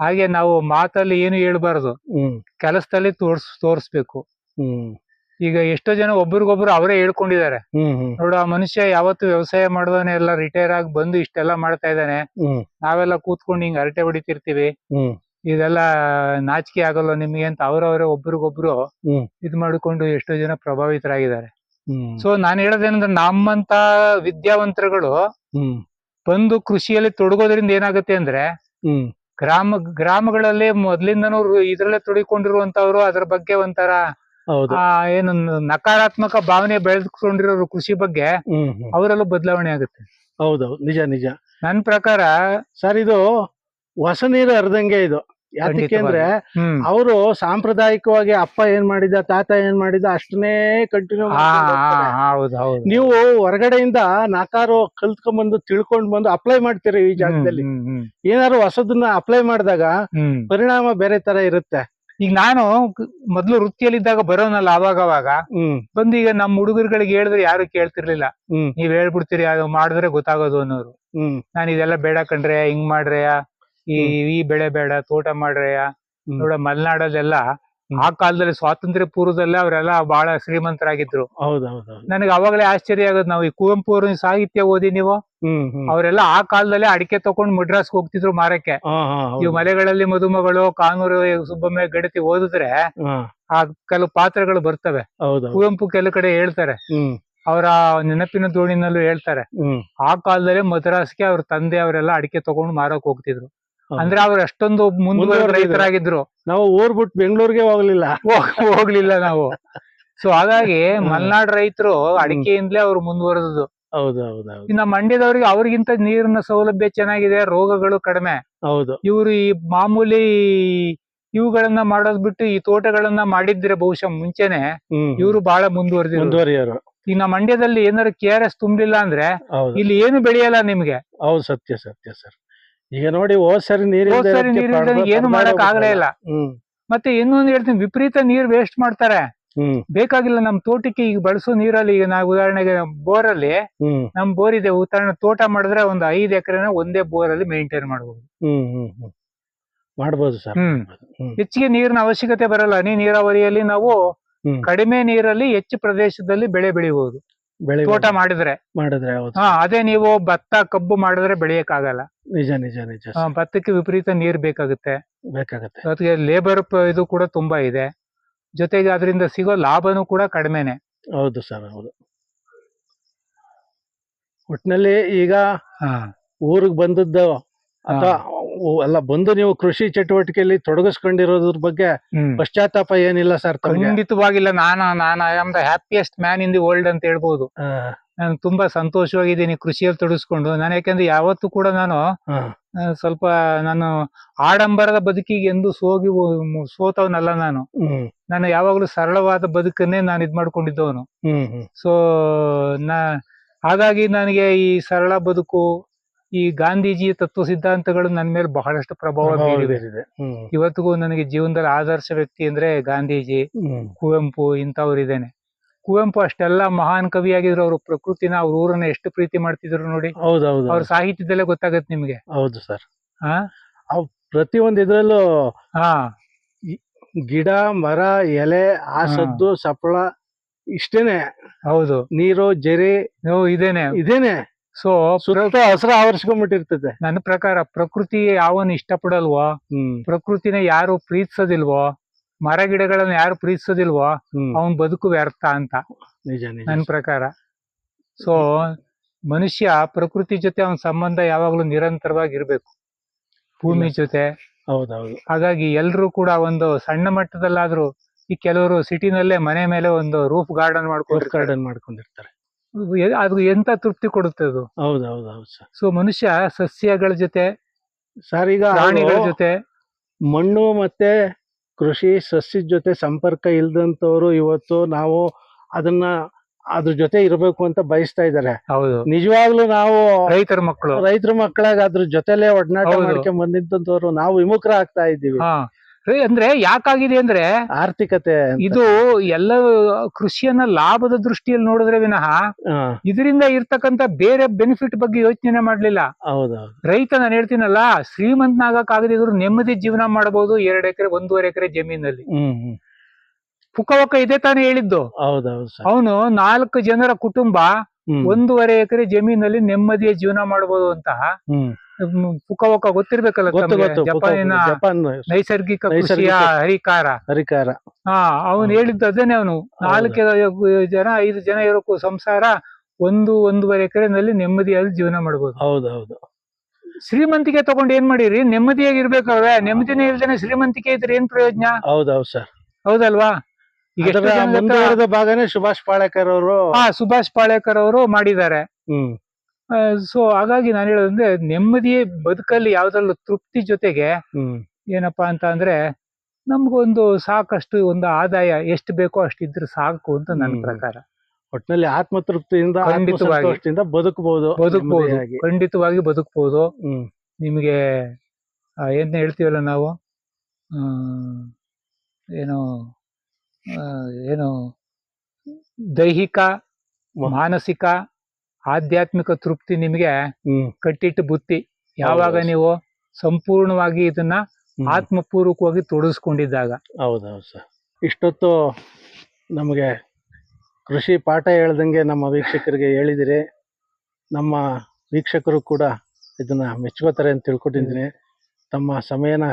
ಹಾಗೆ ನಾವು ಮಾತಲ್ಲಿ ಏನು ಹೇಳ್ಬಾರ್ದು. ಕೆಲಸದಲ್ಲಿ ತೋರ್ಸ್ ತೋರಿಸ್ಬೇಕು. ಹ್ಮ್. ಈಗ ಎಷ್ಟೋ ಜನ ಒಬ್ರಿಗೊಬ್ರು ಅವರೇ ಹೇಳ್ಕೊಂಡಿದ್ದಾರೆ. ನೋಡು ಆ ಮನುಷ್ಯ ಯಾವತ್ತು ವ್ಯವಸಾಯ ಮಾಡೋದನ್ನೇ ಎಲ್ಲ ರಿಟೈರ್ ಆಗಿ ಬಂದು ಇಷ್ಟೆಲ್ಲ ಮಾಡ್ತಾ ಇದ್ದಾನೆ. ನಾವೆಲ್ಲ ಕೂತ್ಕೊಂಡು ಹಿಂಗ್ ಅರಟೆ ಹೊಡಿತಿರ್ತೀವಿ. ಇದೆಲ್ಲ ನಾಚಿಕೆ ಆಗಲ್ಲ ನಿಮ್ಗೆ ಅಂತ ಅವ್ರವ್ರೆ ಒಬ್ರಿಗೊಬ್ರು. ಇದ್ ಮಾಡಿಕೊಂಡು ಎಷ್ಟೋ ಜನ ಪ್ರಭಾವಿತರಾಗಿದ್ದಾರೆ. ಸೊ ನಾನ್ ಹೇಳೋದೇನಂದ್ರೆ ನಮ್ಮಂತ ವಿದ್ಯಾವಂತರುಗಳು ಬಂದು ಕೃಷಿಯಲ್ಲಿ ತೊಡಗೋದ್ರಿಂದ ಏನಾಗುತ್ತೆ ಅಂದ್ರೆ ಗ್ರಾಮ ಗ್ರಾಮಗಳಲ್ಲಿ ಮೊದ್ಲಿಂದನೂ ಇದರಲ್ಲೇ ತೊಡಗಿಕೊಂಡಿರುವಂತವ್ರು ಅದ್ರ ಬಗ್ಗೆ ಒಂಥರ ಏನು ನ- ನಕಾರಾತ್ಮಕ ಭಾವನೆ ಬೆಳೆದುಕೊಂಡಿರೋರು ಕೃಷಿ ಬಗ್ಗೆ ಅವರಲ್ಲೂ ಬದಲಾವಣೆ ಆಗುತ್ತೆ. ಹೌದೌದು ನಿಜ ನಿಜ. ನನ್ ಪ್ರಕಾರ ಸರ್ ಇದು ಹೊಸ ನೀರು ಹರಿದಂಗೆ ಇದು. ಯಾಕೆ ಅಂದ್ರೆ ಅವರು ಸಾಂಪ್ರದಾಯಿಕವಾಗಿ ಅಪ್ಪ ಏನ್ ಮಾಡಿದ ತಾತ ಏನ್ ಮಾಡಿದ ಅಷ್ಟನ್ನೇ ಕಂಟಿನ್ಯೂ ನೀವು ಹೊರಗಡೆಯಿಂದ ನಾಕಾರು ಕಲ್ತ್ಕೊಂಡ್ ತಿಳ್ಕೊಂಡ್ ಬಂದು ಅಪ್ಲೈ ಮಾಡ್ತೀರಿ ಈ ಜಾಗದಲ್ಲಿ. ಏನಾದ್ರು ಹೊಸದನ್ನ ಅಪ್ಲೈ ಮಾಡಿದಾಗ ಪರಿಣಾಮ ಬೇರೆ ತರ ಇರುತ್ತೆ. ಈಗ ನಾನು ಮೊದ್ಲು ವೃತ್ತಿಯಲ್ಲಿದ್ದಾಗ ಬರೋನಲ್ಲ ಅವಾಗ ಅವಾಗ ಬಂದು ಈಗ ನಮ್ ಹುಡುಗರುಗಳಿಗೆ ಹೇಳಿದ್ರೆ ಯಾರು ಕೇಳ್ತಿರ್ಲಿಲ್ಲ. ನೀವ್ ಹೇಳ್ಬಿಡ್ತೀರಿ ಅದು ಮಾಡಿದ್ರೆ ಗೊತ್ತಾಗೋದು ಅನ್ನೋರು. ನಾನು ಇದೆಲ್ಲ ಬೇಡ ಕಂಡ್ರೆ ಹಿಂಗ್ ಮಾಡ್ರೆಯ ಈ ಈ ಬೆಳೆ ಬೇಡ ತೋಟ ಮಾಡ್ರೆಯ ನೋಡ ಮಲ್ನಾಡಲ್ಲೆಲ್ಲ. ಆ ಕಾಲದಲ್ಲಿ ಸ್ವಾತಂತ್ರ್ಯ ಪೂರ್ವದಲ್ಲೇ ಅವರೆಲ್ಲ ಬಹಳ ಶ್ರೀಮಂತರಾಗಿದ್ರು. ಹೌದೌದು ನನಗೆ ಅವಾಗಲೇ ಆಶ್ಚರ್ಯ ಆಗೋದು ನಾವು ಈ ಕುವೆಂಪು ಅವ್ರ ಸಾಹಿತ್ಯ ಓದಿ ನೀವು? ಅವರೆಲ್ಲ ಆ ಕಾಲದಲ್ಲೇ ಅಡಿಕೆ ತಗೊಂಡು ಮಡ್ರಾಸ್ ಹೋಗ್ತಿದ್ರು ಮಾರಕ್ಕೆ. ಈ ಇವು ಮಲೆಗಳಲ್ಲಿ ಮದುಮಗಳು ಕಾನೂರು ಸುಬ್ಬಮ್ಮ ಗಡತಿ ಓದಿದ್ರೆ ಆ ಕೆಲವು ಪಾತ್ರಗಳು ಬರ್ತವೆ. ಕುವೆಂಪು ಕೆಲವು ಕಡೆ ಹೇಳ್ತಾರೆ. ಅವರ ನೆನಪಿನ ದೋಣಿನಲ್ಲೂ ಹೇಳ್ತಾರೆ. ಆ ಕಾಲದಲ್ಲಿ ಮದ್ರಾಸ್ಗೆ ಅವ್ರ ತಂದೆ ಅವರೆಲ್ಲ ಅಡಿಕೆ ತಗೊಂಡು ಮಾರಕ್ ಹೋಗ್ತಿದ್ರು. ಹೌದು. ಅಂದ್ರೆ ಅವ್ರು ಅಷ್ಟೊಂದು ಮುಂದುವರೆದ ರೈತರಾಗಿದ್ರು. ನಾವು ಊರ್ ಬಿಟ್ಟು ಬೆಂಗಳೂರಿಗೆ ಹೋಗ್ಲಿಲ್ಲ. ಹೋಗ್ಲಿಲ್ಲ ನಾವು. ಸೊ ಹಾಗಾಗಿ ಮಲ್ನಾಡ್ ರೈತರು ಅಡಿಕೆಯಿಂದಲೇ ಅವ್ರು ಮುಂದುವರೆದು ಹೌದು ಹೌದು ಇನ್ನ ಮಂಡ್ಯದವ್ರಿಗೆ ಅವ್ರಿಗಿಂತ ನೀರಿನ ಸೌಲಭ್ಯ ಚೆನ್ನಾಗಿದೆ ರೋಗಗಳು ಕಡಿಮೆ. ಹೌದು. ಇವರು ಈ ಮಾಮೂಲಿ ಇವುಗಳನ್ನ ಮಾಡೋದ್ ಬಿಟ್ಟು ಈ ತೋಟಗಳನ್ನ ಮಾಡಿದ್ರೆ ಬಹುಶಃ ಮುಂಚೆನೆ ಇವರು ಬಹಳ ಮುಂದುವರೆದಿದ್ರು. ಮುಂದುವರಿಯರು. ಈಗ ನಮ್ಮ ಮಂಡ್ಯದಲ್ಲಿ ಏನಾದ್ರು ಕೆ ಆರ್ ಎಸ್ ತುಂಬಿಲ್ಲ ಅಂದ್ರೆ ಇಲ್ಲಿ ಏನು ಬೆಳೆಯಲ್ಲ ನಿಮ್ಗೆ? ಹೌದು ಸತ್ಯ ಸತ್ಯ ಸರ್. ಈಗ ನೋಡಿ ಹೋದ್ ಸರಿ ನೀರು ಹೋದ್ ಸರಿ ಏನು ಮಾಡಕ್ ಆಗ್ಲೇ ಇಲ್ಲ. ಹ್ಮ್. ಮತ್ತೆ ಇನ್ನೊಂದು ಹೇಳ್ತೀನಿ ವಿಪರೀತ ನೀರ್ ವೇಸ್ಟ್ ಮಾಡ್ತಾರೆ. ಹ್ಮ್. ಬೇಕಾಗಿಲ್ಲ ನಮ್ ತೋಟಕ್ಕೆ ಈಗ ಬಳಸೋ ನೀರಲ್ಲಿ ಈಗ ನಾವು ಉದಾಹರಣೆಗೆ ಬೋರ್ ಅಲ್ಲಿ ನಮ್ ಬೋರ್ ಇದೆ ಉದಾಹರಣೆ ತೋಟ ಮಾಡಿದ್ರೆ ಒಂದು ಐದ್ ಎಕರೆನ ಒಂದೇ ಬೋರ್ ಅಲ್ಲಿ ಮೇಂಟೈನ್ ಮಾಡಬಹುದು ಹ್ಮ್ ಹ್ಮ್ ಹ್ಮ್. ಮಾಡ್ಬೋದು ಸರ್. ಹ್ಮ್. ಹ್ಮ್. ಹೆಚ್ಚಿಗೆ ನೀರಿನ ಅವಶ್ಯಕತೆ ಬರಲ್ಲ. ಹನಿ ನೀರಾವರಿಯಲ್ಲಿ ನಾವು ಹ್ಮ್. ಕಡಿಮೆ ನೀರಲ್ಲಿ ಹೆಚ್ಚು ಪ್ರದೇಶದಲ್ಲಿ ಬೆಳೆ ಬೆಳಿಬಹುದು ಬೆಳೆ ತೋಟ ಮಾಡಿದ್ರೆ. ಮಾಡಿದ್ರೆ ಹೌದು. ಹಾ ಅದೇ ನೀವು ಭತ್ತ ಕಬ್ಬು ಮಾಡಿದ್ರೆ ಬೆಳೆಯಕ್ ಆಗಲ್ಲ ನಿಜ ನಿಜ. ನಿಜ ಭತ್ತಕ್ಕೆ ವಿಪರೀತ ನೀರ್ ಬೇಕಾಗುತ್ತೆ. ಬೇಕಾಗುತ್ತೆ. ಅದಕ್ಕೆ ಲೇಬರ್ ಇದು ಕೂಡ ತುಂಬಾ ಇದೆ. ಜೊತೆಗೆ ಅದರಿಂದ ಸಿಗೋ ಲಾಭನೂ ಕೂಡ ಕಡಿಮೆನೆ. ಹೌದು ಸರ್ ಹೌದು. ಒಟ್ನಲ್ಲಿ ಈಗ ಊರಿಗೆ ಬಂದದ್ದು ಅಥವಾ ಅಲ್ಲ ಬಂದು ನೀವು ಕೃಷಿ ಚಟುವಟಿಕೆಯಲ್ಲಿ ತೊಡಗಿಸ್ಕೊಂಡಿರೋದ್ರ ಬಗ್ಗೆ ಪಶ್ಚಾತ್ತಾಪ ಏನಿಲ್ಲ ಸರ್ ಖಂಡಿತವಾಗಿಲ್ಲ. ನಾನು ನಾನು I am the happiest man in the world ಅಂತ ಹೇಳ್ಬೋದು. ಆ, ನಾನು ತುಂಬಾ ಸಂತೋಷವಾಗಿದ್ದೀನಿ ಕೃಷಿಯಲ್ಲಿ ತೊಡಗಿಸ್ಕೊಂಡು. ನಾನು ಯಾಕೆಂದ್ರೆ ಯಾವತ್ತೂ ಕೂಡ ನಾನು ಸ್ವಲ್ಪ ನಾನು ಆಡಂಬರದ ಬದುಕಿಗೆ ಎಂದು ಸೋಗಿ ಸೋತವನಲ್ಲ ನಾನು. ನಾನು ಯಾವಾಗಲೂ ಸರಳವಾದ ಬದುಕನ್ನೇ ನಾನು ಇದ್ ಮಾಡ್ಕೊಂಡಿದ್ದವನು. ಸೊ ನಾ ಹಾಗಾಗಿ ನನಗೆ ಈ ಸರಳ ಬದುಕು ಈ ಗಾಂಧೀಜಿ ತತ್ವ ಸಿದ್ಧಾಂತಗಳು ನನ್ನ ಮೇಲೆ ಬಹಳಷ್ಟು ಪ್ರಭಾವ ಬೀರಿದೆ. ಇವತ್ತಿಗೂ ನನಗೆ ಜೀವನದಲ್ಲಿ ಆದರ್ಶ ವ್ಯಕ್ತಿ ಅಂದ್ರೆ ಗಾಂಧೀಜಿ ಕುವೆಂಪು ಇಂಥವ್ರು ಇದೇನೆ ಕುವೆಂಪು ಅಷ್ಟೆಲ್ಲ ಮಹಾನ್ ಕವಿಯಾಗಿದ್ರು ಅವರು ಪ್ರಕೃತಿನ ಅವ್ರ ಊರನ್ನ ಎಷ್ಟು ಪ್ರೀತಿ ಮಾಡ್ತಿದ್ರು ನೋಡಿ. ಹೌದು ಹೌದು ಅವ್ರ ಸಾಹಿತ್ಯದಲ್ಲೇ ಗೊತ್ತಾಗತ್ತೆ ನಿಮ್ಗೆ. ಹೌದು ಸರ್. ಹಾ ಪ್ರತಿಯೊಂದ್ ಇದ್ರಲ್ಲೂ ಹಾ. ಗಿಡ ಮರ ಎಲೆ ಆಸದ್ದು ಸಪ್ಪಳ ಇಷ್ಟೇನೆ. ಹೌದು. ನೀರು ಜರಿ ಇದೇನೆ. ಇದೇನೆ. ಸೊ ಸುತ್ತ ಹಸ್ರ ಆವರಿಸ್ಕೊಂಡ್ಬಿಟ್ಟಿರ್ತದೆ. ನನ್ನ ಪ್ರಕಾರ ಪ್ರಕೃತಿ ಯಾವನ್ ಇಷ್ಟಪಡಲ್ವೋ ಪ್ರಕೃತಿನ ಯಾರು ಪ್ರೀತಿಸೋದಿಲ್ವೋ ಮರ ಗಿಡಗಳನ್ನ ಯಾರು ಪ್ರೀತಿಸೋದಿಲ್ವೋ ಅವನ್ ಬದುಕು ವ್ಯರ್ಥ ಅಂತ. ನಿಜ ನನ್ನ ಪ್ರಕಾರ. ಸೊ ಮನುಷ್ಯ ಪ್ರಕೃತಿ ಜೊತೆ ಅವನ ಸಂಬಂಧ ಯಾವಾಗ್ಲೂ ನಿರಂತರವಾಗಿ ಇರ್ಬೇಕು. ಭೂಮಿ ಜೊತೆ. ಹೌದೌದು. ಹಾಗಾಗಿ ಎಲ್ರು ಕೂಡ ಒಂದು ಸಣ್ಣ ಮಟ್ಟದಲ್ಲಾದ್ರೂ ಈ ಕೆಲವರು ಸಿಟಿನಲ್ಲೇ ಮನೆ ಮೇಲೆ ಒಂದು ರೂಫ್ ಗಾರ್ಡನ್ ಮಾಡ್ಕೊಂಡು ಗಾರ್ಡನ್ ಮಾಡ್ಕೊಂಡಿರ್ತಾರೆ. ಅದು ಎಂತ ತೃಪ್ತಿ ಕೊಡುತ್ತೆ ಅದು? ಹೌದು ಹೌದು ಹೌದು ಸರ್. ಸೊ ಮನುಷ್ಯ ಸಸ್ಯಗಳ ಜೊತೆ ಸರ್ ಈಗ ಪ್ರಾಣಿಗಳ ಜೊತೆ ಮಣ್ಣು ಮತ್ತೆ ಕೃಷಿ ಸಸ್ಯದ ಜೊತೆ ಸಂಪರ್ಕ ಇಲ್ದಂತವ್ರು ಇವತ್ತು ನಾವು ಅದನ್ನ ಅದ್ರ ಜೊತೆ ಇರಬೇಕು ಅಂತ ಬಯಸ್ತಾ ಇದ್ದಾರೆ. ಹೌದು. ನಿಜವಾಗ್ಲೂ ನಾವು ರೈತರ ಮಕ್ಕಳು. ರೈತರ ಮಕ್ಕಳಾಗ ಅದ್ರ ಜೊತೆಲೆ ಒಡನಾಟ. ಮಾಡ್ಕೊಂಡ್ ಬಂದಿದ್ದಂತವ್ರು ನಾವು ವಿಮುಖರ ಆಗ್ತಾ ಇದ್ದೀವಿ ಅಂದ್ರೆ ಯಾಕಾಗಿದೆ ಅಂದ್ರೆ ಆರ್ಥಿಕತೆ ಇದು ಎಲ್ಲ ಕೃಷಿಯನ್ನ ಲಾಭದ ದೃಷ್ಟಿಯಲ್ಲಿ ನೋಡಿದ್ರೆ ವಿನಃ ಇದರಿಂದ ಇರ್ತಕ್ಕಂತ ಬೇರೆ ಬೆನಿಫಿಟ್ ಬಗ್ಗೆ ಯೋಚನೆ ಮಾಡ್ಲಿಲ್ಲ. ಹೌದು ರೈತ ನಾನು ಹೇಳ್ತೀನಲ್ಲ ಶ್ರೀಮಂತನಾಗಕ್ ಆಗದಿದ್ರು ನೆಮ್ಮದಿ ಜೀವನ ಮಾಡಬಹುದು ಎರಡು ಎಕರೆ ಒಂದೂವರೆ ಎಕರೆ ಜಮೀನಲ್ಲಿ. ಪುಕ್ಕವಕ್ಕ ಇದೇ ತಾನೇ ಹೇಳಿದ್ದು. ಅವನು ನಾಲ್ಕು ಜನರ ಕುಟುಂಬ ಒಂದೂವರೆ ಎಕರೆ ಜಮೀನಲ್ಲಿ ನೆಮ್ಮದಿಯ ಜೀವನ ಮಾಡಬಹುದು ಅಂತ ಹ್ಮ್ ಪುಕ್ಕವಕ್ಕ ಗೊತ್ತಿರ್ಬೇಕಲ್ಲ ಗೊತ್ತು ಗೊತ್ತು ಜಪಾನಿನ ಜಪಾನ್ ನೈಸರ್ಗಿಕ ಕೃಷಿಯ ಹರಿಕಾರ. ಹರಿಕಾರ. ಹಾ ಅವನು ಹೌದು. ಹೇಳಿದ್ದು ಅದೇನೆ ಅವನು ನಾಲ್ಕು ಜನ ಐದು ಜನ ಇರೋಕು ಸಂಸಾರ ಒಂದು ಒಂದೂವರೆ ಎಕರೆನಲ್ಲಿ ನೆಮ್ಮದಿಯಾಗಿ ಜೀವನ ಮಾಡಬಹುದು ಹೌದೌದು ಶ್ರೀಮಂತಿಕೆ ತಗೊಂಡು ಏನ್ ಮಾಡಿರಿ? ನೆಮ್ಮದಿಯಾಗಿ ಇರ್ಬೇಕಲ್ವೇ ನೆಮ್ಮದಿನೇ ಇಲ್ದೇನೆ ಶ್ರೀಮಂತಿಕೆ ಇದ್ರೆ ಏನ್ ಪ್ರಯೋಜನ? ಹೌದೌದು ಸರ್. ಹೌದಲ್ವಾ? ಈಗ ಭಾಗನೇ ಸುಭಾಷ್ ಪಾಳೇಕರ್ ಅವರು ಹಾ ಸುಭಾಷ್ ಪಾಳೇಕರ್ ಅವರು ಮಾಡಿದ್ದಾರೆ. ಹ್ಮ್. ಸೊ ಹಾಗಾಗಿ ನಾನು ಹೇಳೋದಂದ್ರೆ ನೆಮ್ಮದಿಯೇ ಬದುಕಲ್ಲಿ ಯಾವ್ದ್ರಲ್ಲೂ ತೃಪ್ತಿ ಜೊತೆಗೆ ಏನಪ್ಪಾ ಅಂತ ಅಂದ್ರೆ ನಮ್ಗೊಂದು ಸಾಕಷ್ಟು ಒಂದು ಆದಾಯ ಎಷ್ಟು ಬೇಕೋ ಅಷ್ಟು ಇದ್ರೆ ಸಾಕು ಅಂತ ನನ್ನ ಪ್ರಕಾರ. ಒಟ್ಟಿನಲ್ಲಿ ಆತ್ಮತೃಪ್ತಿಯಿಂದ ಖಂಡಿತವಾಗಿ. ಬದುಕಬಹುದು ಬದುಕಬಹುದು ಖಂಡಿತವಾಗಿ ಬದುಕಬಹುದು ನಿಮಗೆ ಏನ್ ಹೇಳ್ತೀವಲ್ಲ ನಾವು? ಏನು ಏನು ದೈಹಿಕ ಮಾನಸಿಕ ಆಧ್ಯಾತ್ಮಿಕ ತೃಪ್ತಿ ನಿಮಗೆ ಕಟ್ಟಿಟ್ಟು ಬುತ್ತಿ. ಯಾವಾಗ ನೀವು ಸಂಪೂರ್ಣವಾಗಿ ಇದನ್ನ. ಆತ್ಮಪೂರ್ವಕವಾಗಿ ತೊಡಗಿಸ್ಕೊಂಡಿದ್ದಾಗ ಹೌದೌದು ಸರ್. ಇಷ್ಟೊತ್ತು ನಮಗೆ ಕೃಷಿ ಪಾಠ ಹೇಳ್ದಂಗೆ ನಮ್ಮ ವೀಕ್ಷಕರಿಗೆ ಹೇಳಿದಿರಿ. ನಮ್ಮ ವೀಕ್ಷಕರು ಕೂಡ ಇದನ್ನ ಮೆಚ್ಕೋತಾರೆ ಅಂತ ತಿಳ್ಕೊಟ್ಟಿದ್ದೀನಿ. ತಮ್ಮ ಸಮಯನ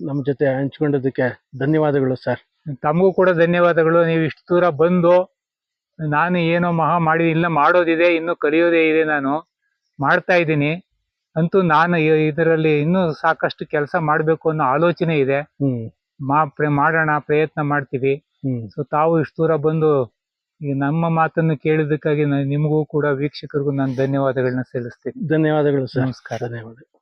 ನಮ್ಮ ಜೊತೆ ಹಂಚ್ಕೊಂಡಿದ್ದಕ್ಕೆ ಧನ್ಯವಾದಗಳು ಸರ್. ತಮಗೂ ಕೂಡ ಧನ್ಯವಾದಗಳು. ನೀವು ಇಷ್ಟು ದೂರ ಬಂದು ನಾನು ಏನೋ ಮಹಾ ಮಾಡಿ ಇಲ್ಲ ಮಾಡೋದಿದೆ ಇನ್ನು ಕಲಿಯೋದೇ ಇದೆ ನಾನು. ಮಾಡ್ತಾ ಇದ್ದೀನಿ. ಅಂತೂ ನಾನು ಇದರಲ್ಲಿ ಇನ್ನೂ ಸಾಕಷ್ಟು ಕೆಲಸ ಮಾಡಬೇಕು ಅನ್ನೋ ಆಲೋಚನೆ ಇದೆ. ಮಾ ಮಾಡೋಣ ಪ್ರಯತ್ನ ಮಾಡ್ತೀವಿ. ಸೊ ತಾವು ಇಷ್ಟು ದೂರ ಬಂದು ನಮ್ಮ ಮಾತನ್ನು ಕೇಳಿದ್ದಕ್ಕಾಗಿ ನಾನು ನಿಮಗೂ ಕೂಡ ವೀಕ್ಷಕರಿಗೂ ನಾನು ಧನ್ಯವಾದಗಳನ್ನ ಸಲ್ಲಿಸ್ತೀನಿ. ಧನ್ಯವಾದಗಳು ಸರ್. ನಮಸ್ಕಾರ. ಧನ್ಯವಾದ